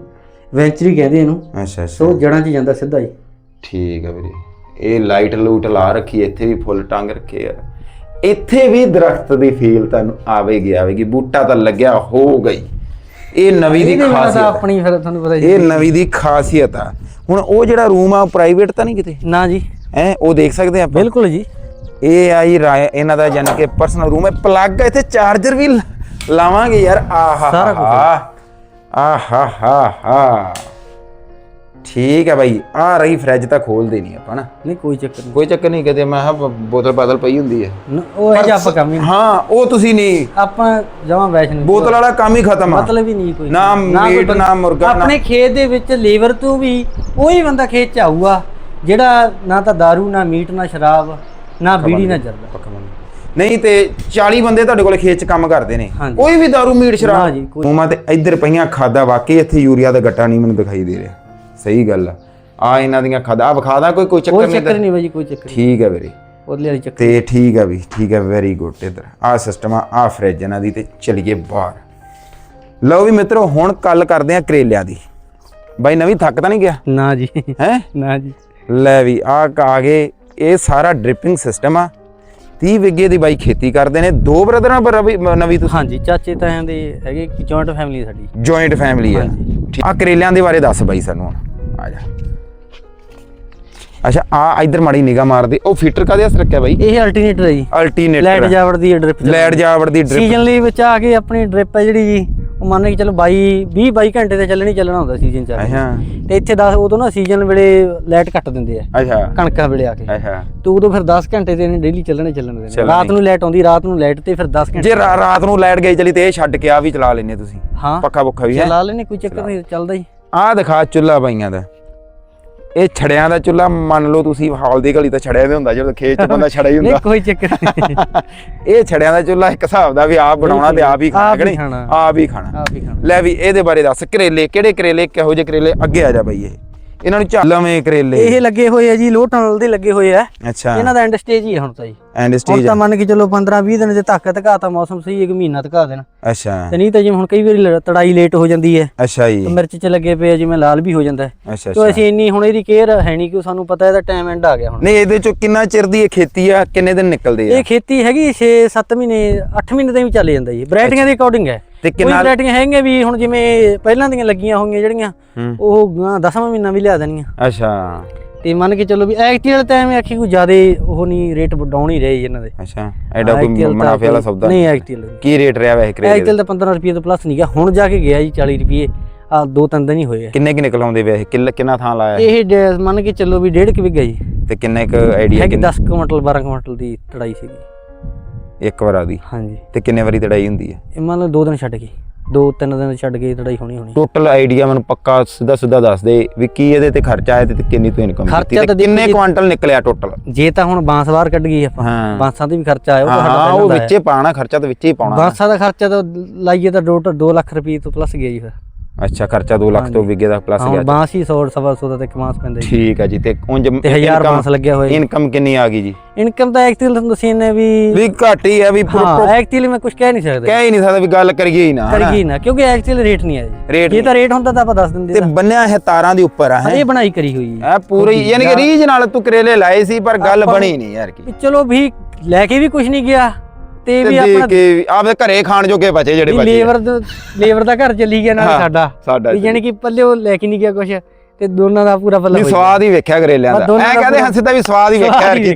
ਵੈਂਚਰੀ ਕਹਿੰਦੇ ਇਹਨੂੰ। ਅੱਛਾ ਅੱਛਾ। ਸੋ ਜੜਾਂ 'ਚ ਜਾਂਦਾ ਸਿੱਧਾ ਹੀ। ਠੀਕ ਹੈ ਵੀਰੇ। ਇਹ ਲਾਈਟ ਲੂਟ ਲਾ ਰੱਖੀ ਇੱਥੇ ਵੀ ਫੁੱਲ ਟੰਗ ਰੱਖੇ ਆ। ਇੱਥੇ ਵੀ ਦਰਖਤ ਦੀ ਫੀਲ ਤੁਹਾਨੂੰ ਆਵੇਗੀ ਆਵੇਗੀ। ਬੂਟਾ ਤਾਂ ਲੱਗਿਆ ਹੋ ਗਈ। ਇਹ ਨਵੀਂ ਦੀ ਖਾਸੀਅਤ ਆਪਣੀ ਫਿਰ ਤੁਹਾਨੂੰ ਪਤਾ ਇਹ ਨਵੀਂ ਦੀ ਖਾਸੀਅਤ ਆ। ਹੁਣ ਉਹ ਜਿਹੜਾ ਰੂਮ ਆ ਪ੍ਰਾਈਵੇਟ ਤਾਂ ਨਹੀਂ ਕਿਤੇ? ਨਾ ਜੀ। ਹੈ ਉਹ ਦੇਖ ਸਕਦੇ ਆਪਾਂ। ਬਿਲਕੁਲ ਜੀ। ਇਹ ਆਈ ਇਹਨਾਂ ਦਾ ਯਾਨੀ ਕਿ ਪਰਸਨਲ ਰੂਮ ਹੈ। ਪਲੱਗ ਇੱਥੇ ਚਾਰਜਰ ਵੀ ਲਾਵਾਂਗੇ ਯਾਰ। ਆਹਾ ਸਾਰਾ ਕੁਛ। ਆਹਾ ਹਾ ਹਾ ਠੀਕ ਹੈ ਭਾਈ ਆ ਰਹੀ ਫ੍ਰਿਜ ਤਾਂ ਖੋਲ ਦੇਣੀ ਆਪਾਂ ਨਾ। ਨਹੀਂ ਕੋਈ ਚੱਕਰ ਕੋਈ ਚੱਕਰ ਨਹੀਂ ਕਦੇ ਮੈਂ ਬ- ਬੋਤਲ ਬਾਦਲ ਪਈ ਹੁੰਦੀ ਹੈ। ਨਹੀਂ ਉਹ ਇਹ ਜਿਹਾ ਆਪਾਂ ਕੰਮ ਹੀ ਨਹੀਂ। ਹਾਂ ਉਹ ਤੁਸੀਂ ਨਹੀਂ। ਆਪਾਂ ਜਮਾਂ ਵੈਸ਼ਨ ਬੋਤਲ ਵਾਲਾ ਕੰਮ ਹੀ ਖਤਮ ਆ। ਮਤਲਬ ਹੀ ਨਹੀਂ ਕੋਈ। ਨਾ ਕੋਈ ਮੀਟ, ਬੰਦਾ- ਨਾ ਮੁਰਗਾ, ਨਾ- ਆਪਣੇ ਖੇਤ ਦੇ ਵਿੱਚ ਲੇਬਰ ਤੋਂ ਵੀ ਉਹੀ ਬੰਦਾ ਖੇਤ ਚ ਆਊਗਾ ਜਿਹੜਾ ਨਾ ਤਾਂ दारू ਨਾ ਮੀਟ ਨਾ ਸ਼ਰਾਬ ਨਾ ਬੀੜੀ ਨਾ ਜਰਦਾ। ਨਹੀਂ ਤੇ 40 ਬੰਦੇ ਤੁਹਾਡੇ ਕੋਲ ਖੇਤ 'ਚ ਕੰਮ ਕਰਦੇ ਨੇ। ਹਾਂਜੀ। ਕੋਈ ਵੀ ਦਾਰੂ ਮੀਟ ਨਾ ਸ਼ਰਾਬ। ਜੀ, ਕੋਈ- ਮੂੰਹਾਂ ਤੇ ਇੱਧਰ ਪਈਆਂ ਖਾਦਾ ਵਾਕਈ ਇੱਥੇ ਯੂਰੀਆ ਦਾ ਗੱਟਾ ਨਹੀਂ ਮੈਨੂੰ ਦਿਖਾਈ ਦੇ ਰਿਹਾ। ਸਹੀ ਗੱਲ ਆ। ਆ ਇਹਨਾਂ ਦੀਆਂ ਖਾਦਾ ਆ ਵਿਖਾ ਦਾਂ ਕੋਈ ਕੋਈ ਚੱਕਰ ਕੋਈ ਨਹੀਂ ਚੱਕਰ ਨਹੀਂ ਬਾਈ ਜੀ ਕੋਈ ਚੱਕਰ ਠੀਕ ਹੈ ਵੀਰੇ। ਉਹਦੇ ਵਾਲੀ ਚੱਕਰ ਤੇ ਠੀਕ ਹੈ ਵੀ ਠੀਕ ਹੈ ਵੈਰੀ ਗੁੱਡ ਇਧਰ। ਆ ਸਿਸਟਮ ਆ ਆ ਫ੍ਰਿਜ ਇਹਨਾਂ ਦੀ ਤੇ ਚਲੀਏ ਬਾਹਰ। ਲਓ ਵੀ ਮਿੱਤਰੋ ਹੁਣ ਕੱਲ ਕਰਦੇ ਆ ਕਰੇਲਿਆਂ ਦੀ। ਬਾਈ ਨਵੀਂ ਥੱਕ ਤਾਂ ਨਹੀਂ ਗਿਆ? ਨਾ ਜੀ। ਹੈ? ਨਾ ਜੀ। ਲੈ ਵੀ ਆ ਆ ਗਏ ਇਹ ਸਾਰਾ ਡ੍ਰਿਪਿੰਗ ਸਿਸਟਮ ਆ। 30 ਵਿਗੇ ਦੀ ਬਾਈ ਖੇਤੀ ਕਰਦੇ ਨੇ। ਦੋ ਬ੍ਰਦਰਾਂ ਪਰ ਨਵੀਂ ਤੁਸੀਂ ਹਾਂਜੀ ਚਾਚੇ ਤਾਇਆਂ ਦੇ ਹੈਗੇ ਜੁਆਇੰਟ ਫੈਮਿਲੀ ਸਾਡੀ। ਜੁਆਇੰਟ ਫੈਮਿਲੀ ਆ। ਠੀਕ ਆ ਕਰੇਲਿਆਂ ਦੇ ਬਾਰੇ ਦੱਸ ਬਾਈ ਸਾਨੂੰ ਹੁਣ। ਆ ਜਾ। ਅੱਛਾ ਆ ਇਧਰ ਮਾੜੀ ਨਿਗਾ ਮਾਰਦੇ। ਉਹ ਫੀਟਰ ਕਾਦੇ ਹੱਥ ਰੱਖਿਆ ਬਾਈ? ਇਹ ਅਲਟਰਨੇਟਰ ਹੈ ਜੀ। ਅਲਟਰਨੇਟਰ ਲਾਈਟ ਜਾਵੜ ਦੀ ਡ੍ਰਿਪ ਲੈਟ ਜਾਵੜ ਦੀ ਡ੍ਰਿਪ। ਸੀਜ਼ਨ ਲਈ ਵਿੱਚ ਆ ਕੇ ਆਪਣੀ ਡ੍ਰਿਪ ਹੈ ਜਿਹੜੀ ਜੀ ਉਹ ਮੰਨ ਕੇ ਚਲੋ 22 20 22 ਘੰਟੇ ਤੇ ਚੱਲਣੀ ਚੱਲਣਾ ਹੁੰਦਾ ਸੀਜ਼ਨ ਚ। ਅੱਛਾ। ਤੇ ਇੱਥੇ 10 ਉਦੋਂ ਨਾ ਸੀਜ਼ਨ ਵੇਲੇ ਲਾਈਟ ਕੱਟ ਦਿੰਦੇ ਆ। ਅੱਛਾ। ਕਣਕਾਂ ਵੇਲੇ ਆ ਕੇ। ਅੱਛਾ। ਤੇ ਉਦੋਂ ਫਿਰ 10 ਘੰਟੇ ਤੇ ਇਹਨੇ ਡੇਲੀ ਚੱਲਣੇ ਚੱਲਣ ਦੇ। ਰਾਤ ਨੂੰ ਲਾਈਟ ਆਉਂਦੀ ਰਾਤ ਨੂੰ ਲਾਈਟ ਤੇ ਫਿਰ 10 ਘੰਟੇ ਜੇ ਰਾਤ ਨੂੰ ਲਾਈਟ ਗਈ ਚਲੀ ਤੇ ਇਹ ਛੱਡ ਕੇ ਆ ਵੀ ਚਲਾ ਲੈਨੇ ਤੁਸੀਂ। ਹਾਂ। ਪੱਖਾ ਪੁੱਖਾ ਵੀ ਹੈ। ਚਲਾ ਲੈਣੇ ਕੋਈ ਚੱਕਰ ਨਹੀਂ ਚੱਲਦਾ ਜੀ ਆਹ ਦਿਖਾ ਚੁੱਲਾ ਬਾਈਆਂ ਦਾ। ਇਹ ਛੜਿਆਂ ਦਾ ਚੁੱਲਾ ਮੰਨ ਲਓ ਤੁਸੀਂ ਹਾਲ ਦੀ ਗਲੀ ਤਾਂ ਛੜਿਆਂ ਦੇ ਹੁੰਦਾ ਜਦੋਂ ਖੇਤ ਚ ਬੰਦਾ ਛੜਾ ਹੀ ਨਹੀਂ ਹੁੰਦਾ ਕੋਈ ਚੱਕਰ ਨਹੀਂ। ਇਹ ਛੜਿਆਂ ਦਾ ਚੁੱਲਾ ਇੱਕ ਹਿਸਾਬ ਦਾ ਵੀ ਆਪ ਬਣਾਉਣਾ ਤੇ ਆਪ ਹੀ ਖਾਣਾ ਆਪ ਹੀ ਖਾਣਾ। ਲੈ ਵੀ ਇਹਦੇ ਬਾਰੇ ਦੱਸ ਕਰੇਲੇ ਕਿਹੜੇ ਕਰੇਲੇ ਕਿਹੋ ਜਿਹੇ ਕਰੇਲੇ? ਅੱਗੇ ਆ ਜਾ ਬਈ ਇਹ। ਇਹਨਾਂ ਨੂੰ ਝਾਲਵੇਂ ਕਰੇਲੇ। ਇਹ ਲੱਗੇ ਹੋਏ ਆ ਜੀ ਲੋਹ ਟਨਲ ਦੇ ਲੱਗੇ ਹੋਏ ਆ। ਅੱਛਾ। ਇਹਨਾਂ ਦਾ ਐਂਡ ਸਟੇਜ ਹੀ ਹੁਣ ਤਾਂ ਜੀ। ਐਂਡ ਹੁਣ ਸਟੇਜ ਤਾਂ ਮੰਨ ਕੇ ਚਲੋ 15 20 ਦਿਨ ਜੇ ਧੱਕ ਧਕਾਤਾ ਮੌਸਮ ਸਹੀ ਇੱਕ ਮਹੀਨਾ ਧਕਾ ਦੇਣਾ। ਅੱਛਾ। ਤੇ ਨਹੀਂ ਤਾਂ ਜਿਵੇਂ ਹੁਣ ਕਈ ਵਾਰੀ ਲ- ਤੜਾਈ ਲੇਟ ਹੋ ਜਾਂਦੀ ਹੈ। ਅੱਛਾ ਜੀ। ਤੇ ਮਿਰਚ ਚ ਲੱਗੇ ਪਏ ਆ ਜਿਵੇਂ ਲਾਲ ਵੀ ਹੋ ਜਾਂਦਾ ਹੈ। ਅੱਛਾ ਤੇ ਅੱਛਾ। ਅਸੀਂ ਇੰਨੀ ਹੁਣ ਇਹਦੀ ਕੇਅਰ ਹੈ ਨਹੀਂ ਕਿ ਸਾਨੂੰ ਪਤਾ ਇਹਦਾ ਟਾਈਮ ਐਂਡ ਆ ਗਿਆ ਹੁਣ। ਨਹੀਂ ਇਹਦੇ ਚੋਂ ਕਿੰਨਾ ਚਿਰ ਦੀ ਇਹ ਖੇਤੀ ਆ? ਕਿੰਨੇ ਦਿਨ ਨਿਕਲਦੇ ਆ? ਇਹ ਖੇਤੀ ਹੈਗੀ 6 7 ਮਹੀਨੇ 8 ਮਹੀਨੇ ਤਾਈਂ ਵੀ ਚੱਲ ਜਾਂਦਾ ਜੀ। ਵੈਰਾਈਟੀਆਂ ਦੇ ਅਕੋਰਡਿੰਗ ਹੈ। ਤੇ ਕੋਈ ਕਿੰਨਾ ਵੈਰਾਈਟੀਆਂ ਹੈਗੀਆਂ ਵੀ ਹੁਣ ਜਿਵੇਂ ਪਹਿਲਾਂ ਦੀਆਂ ਲੱਗੀਆਂ ਹੋਈਆਂ ਜਿਹੜੀਆਂ ਹੂੰ। ਉਹ 10ਵਾਂ ਮਹੀਨਾ ਵੀ ਲਿਆ ਦੇਣੀਆਂ। ਅੱਛਾ। ਤੇ ਮੰਨ ਕੇ ਚੱਲੋ ਵੀ ਐਕਟੀ ਵਾਲੇ ਟਾਈਮ ਆਖੀ ਕੋਈ ਜ਼ਿਆਦੇ ਉਹ ਨਹੀਂ ਰੇਟ ਡਾਊਨ ਹੀ ਰਹੇ ਜੀ ਇਹਨਾਂ ਦੇ। ਅੱਛਾ ਐਡਾ ਕੋਈ ਤਾਂ ਮੁਨਾਫੇ ਵਾਲਾ ਸੌਦਾ? ਨਹੀਂ ਐਕਟੀ ਵਾਲੇ ਕੀ ਰੇਟ ਰਿਹਾ ਵੈਸੇ ਕਰੇਲੇ ਐਕਟੀ ਤਾਂ 15 ਰੁਪਏ ਤੋਂ ਪਲੱਸ ਨਹੀਂ ਗਿਆ। ਹੁਣ ਜਾ ਕੇ ਗਿਆ ਜੀ 40 ਰੁਪਏ। ਆ ਦੋ ਤਿੰਨ ਦਿਨ ਹੀ ਹੋਏ ਆ। ਕਿੰਨੇ ਕਿ ਨਿਕਲ ਆਉਂਦੇ ਵੈਸੇ ਕਿੱਲ ਕਿੰਨਾ ਥਾਂ ਲਾਇਆ ਇਹ? ਮੰਨ ਕੇ ਚੱਲੋ ਵੀ ਡੇਢ ਕਿ ਵਿਗਾ ਜੀ। ਤੇ ਕਿੰਨੇ ਕ ਆਈਡੀਆ ਹੈਗੀ 10 ਕੁਇੰਟਲ 12 ਕੁਇੰਟਲ ਦੀ ਤੜਾਈ ਸੀਗੀ। ਇੱਕ ਵਾਰ ਆਦੀ? ਹਾਂਜੀ। ਤੇ ਕਿੰਨੇ ਵਾਰੀ ਤੜਾਈ ਹੁੰਦੀ ਹੈ? ਇਹ ਮੰਨ ਲਓ ਦੋ ਦਿਨ ਛੱਡ ਕੇ। ਦੋ ਤਿੰਨ ਦਿਨ ਛੱਡ ਕੇ ਤੜਾਈ ਹੋਣੀ ਹੋਣੀ। ਟੋਟਲ ਆਈਡੀਆ ਮੈਨੂੰ ਪੱਕਾ ਸਿੱਧਾ ਸਿੱਧਾ ਦੱਸ ਦੇ ਵੀ ਕੀ ਇਹਦੇ ਤੇ ਖਰਚਾ ਆਇਆ ਤੇ ਕਿੰਨੀ ਤੋਂ ਇਨਕਮ ਕੀਤੀ ਤੇ ਕਿੰਨੇ ਕੁਆਂਟਲ ਨਿਕਲਿਆ ਟੋਟਲ ਜੇ ਤਾਂ ਹੁਣ ਬਾਂਸ ਬਾਹਰ ਕੱਢ ਗਈ ਆਪਾਂ ਬਾਂਸਾਂ ਤੇ ਵੀ ਖਰਚਾ ਆਇਆ ਉਹ ਤਾਂ ਹਾਂ ਸਾਡਾ ਉਹ ਵਿੱਚੇ ਪਾਣਾ ਖਰਚਾ ਤਾਂ ਵਿੱਚੇ ਹੀ ਹੈ। ਪਾਉਣਾ। ਬਾਂਸਾਂ ਦਾ ਖਰਚਾ ਤਾਂ ਲਾਈਏ ਤਾਂ 2 ਲੱਖ ਰੁਪਏ ਤੋਂ ਪਲੱਸ ਗਿਆ ਜੀ ਫਿਰ। ਅੱਛਾ ਖਰਚਾ 2 ਲੱਖ ਤੋਂ ਵਿਗੇ ਦਾ ਪਲੱਸ ਗਿਆ ਬਾਂਸ ਹੀ 100 ਸਵਾ 100 ਦਾ ਤੇ ਇੱਕ ਬਾਂਸ ਪੈਂਦਾ ਜੀ। ਠੀਕ ਹੈ ਜੀ ਤੇ ਉਂਝ ਤੇ 1000 ਬਾਂਸ ਲੱਗਿਆ ਹੋਇਆ ਇਨਕਮ ਕਿੰਨੀ ਆ ਗਈ ਜੀ? ਇਨਕਮ ਤਾਂ ਐਕਚੁਅਲ ਤੁਹਾਨੂੰ ਦੱਸੀ ਨੇ ਵੀ ਵੀ ਘੱਟ ਹੀ ਹੈ ਵੀ ਹਾਂ ਐਕਚੁਅਲੀ ਮੈਂ ਕੁਝ ਕਹਿ ਨਹੀਂ ਸਕਦਾ। ਕਹਿ ਹੀ ਨਹੀਂ ਸਕਦਾ ਵੀ ਗੱਲ ਕਰੀਏ ਹੀ ਨਾ। ਕਰੀਏ ਨਾ ਕਿਉਂਕਿ ਐਕਚੁਅਲ ਰੇਟ ਨਹੀਂ ਹੈ ਜੀ। ਰੇਟ ਜੇ ਤਾਂ ਰੇਟ ਹੁੰਦਾ ਤਾਂ ਆਪਾਂ ਦੱਸ ਦਿੰਦੇ ਤੇ ਬੰਨਿਆ ਹੈ ਤਾਰਾਂ ਦੇ ਉੱਪਰ ਆ ਇਹ ਬਣਾਈ ਕਰੀ ਹੋਈ ਹੈ। ਇਹ ਪੂਰੀ ਯਾਨੀ ਕਿ ਰੀਜ ਨਾਲ ਤੂੰ ਕਰੇਲੇ ਲਾਏ ਸੀ ਪਰ ਗੱਲ ਬਣੀ ਨਹੀਂ ਯਾਰ ਕੀ। ਚਲੋ ਵੀ ਲੈ ਕੇ ਵੀ ਕੁਝ ਨਹੀਂ ਗਿਆ। ਤੇ ਵੀ ਆਪਣਾ ਕੇ ਆਪਦੇ ਘਰੇ ਖਾਣ ਜੋਗੇ ਬਚੇ ਜਿਹੜੇ ਬਚੇ ਲੇਬਰ ਲੇਬਰ ਦਾ ਘਰ ਚੱਲੀ ਗਿਆ ਨਾਲ ਹਾਂ, ਸਾਡਾ। ਸਾਡਾ ਯਾਨੀ ਕਿ ਪੱਲੇ ਉਹ ਲੈ ਕੇ ਨਹੀਂ ਗਿਆ ਕੁਝ ਤੇ ਦੋਨਾਂ ਦਾ ਪੂਰਾ ਪੱਲਾ ਨਹੀਂ ਸਵਾਦ ਹੀ ਵੇਖਿਆ ਕਰੇਲਿਆਂ ਬਸ ਦਾ। ਐ ਕਹਦੇ ਹੰਸੇ ਦਾ ਵੀ ਸਵਾਦ ਹੀ ਵੇਖਿਆ ਯਾਰ ਕੀ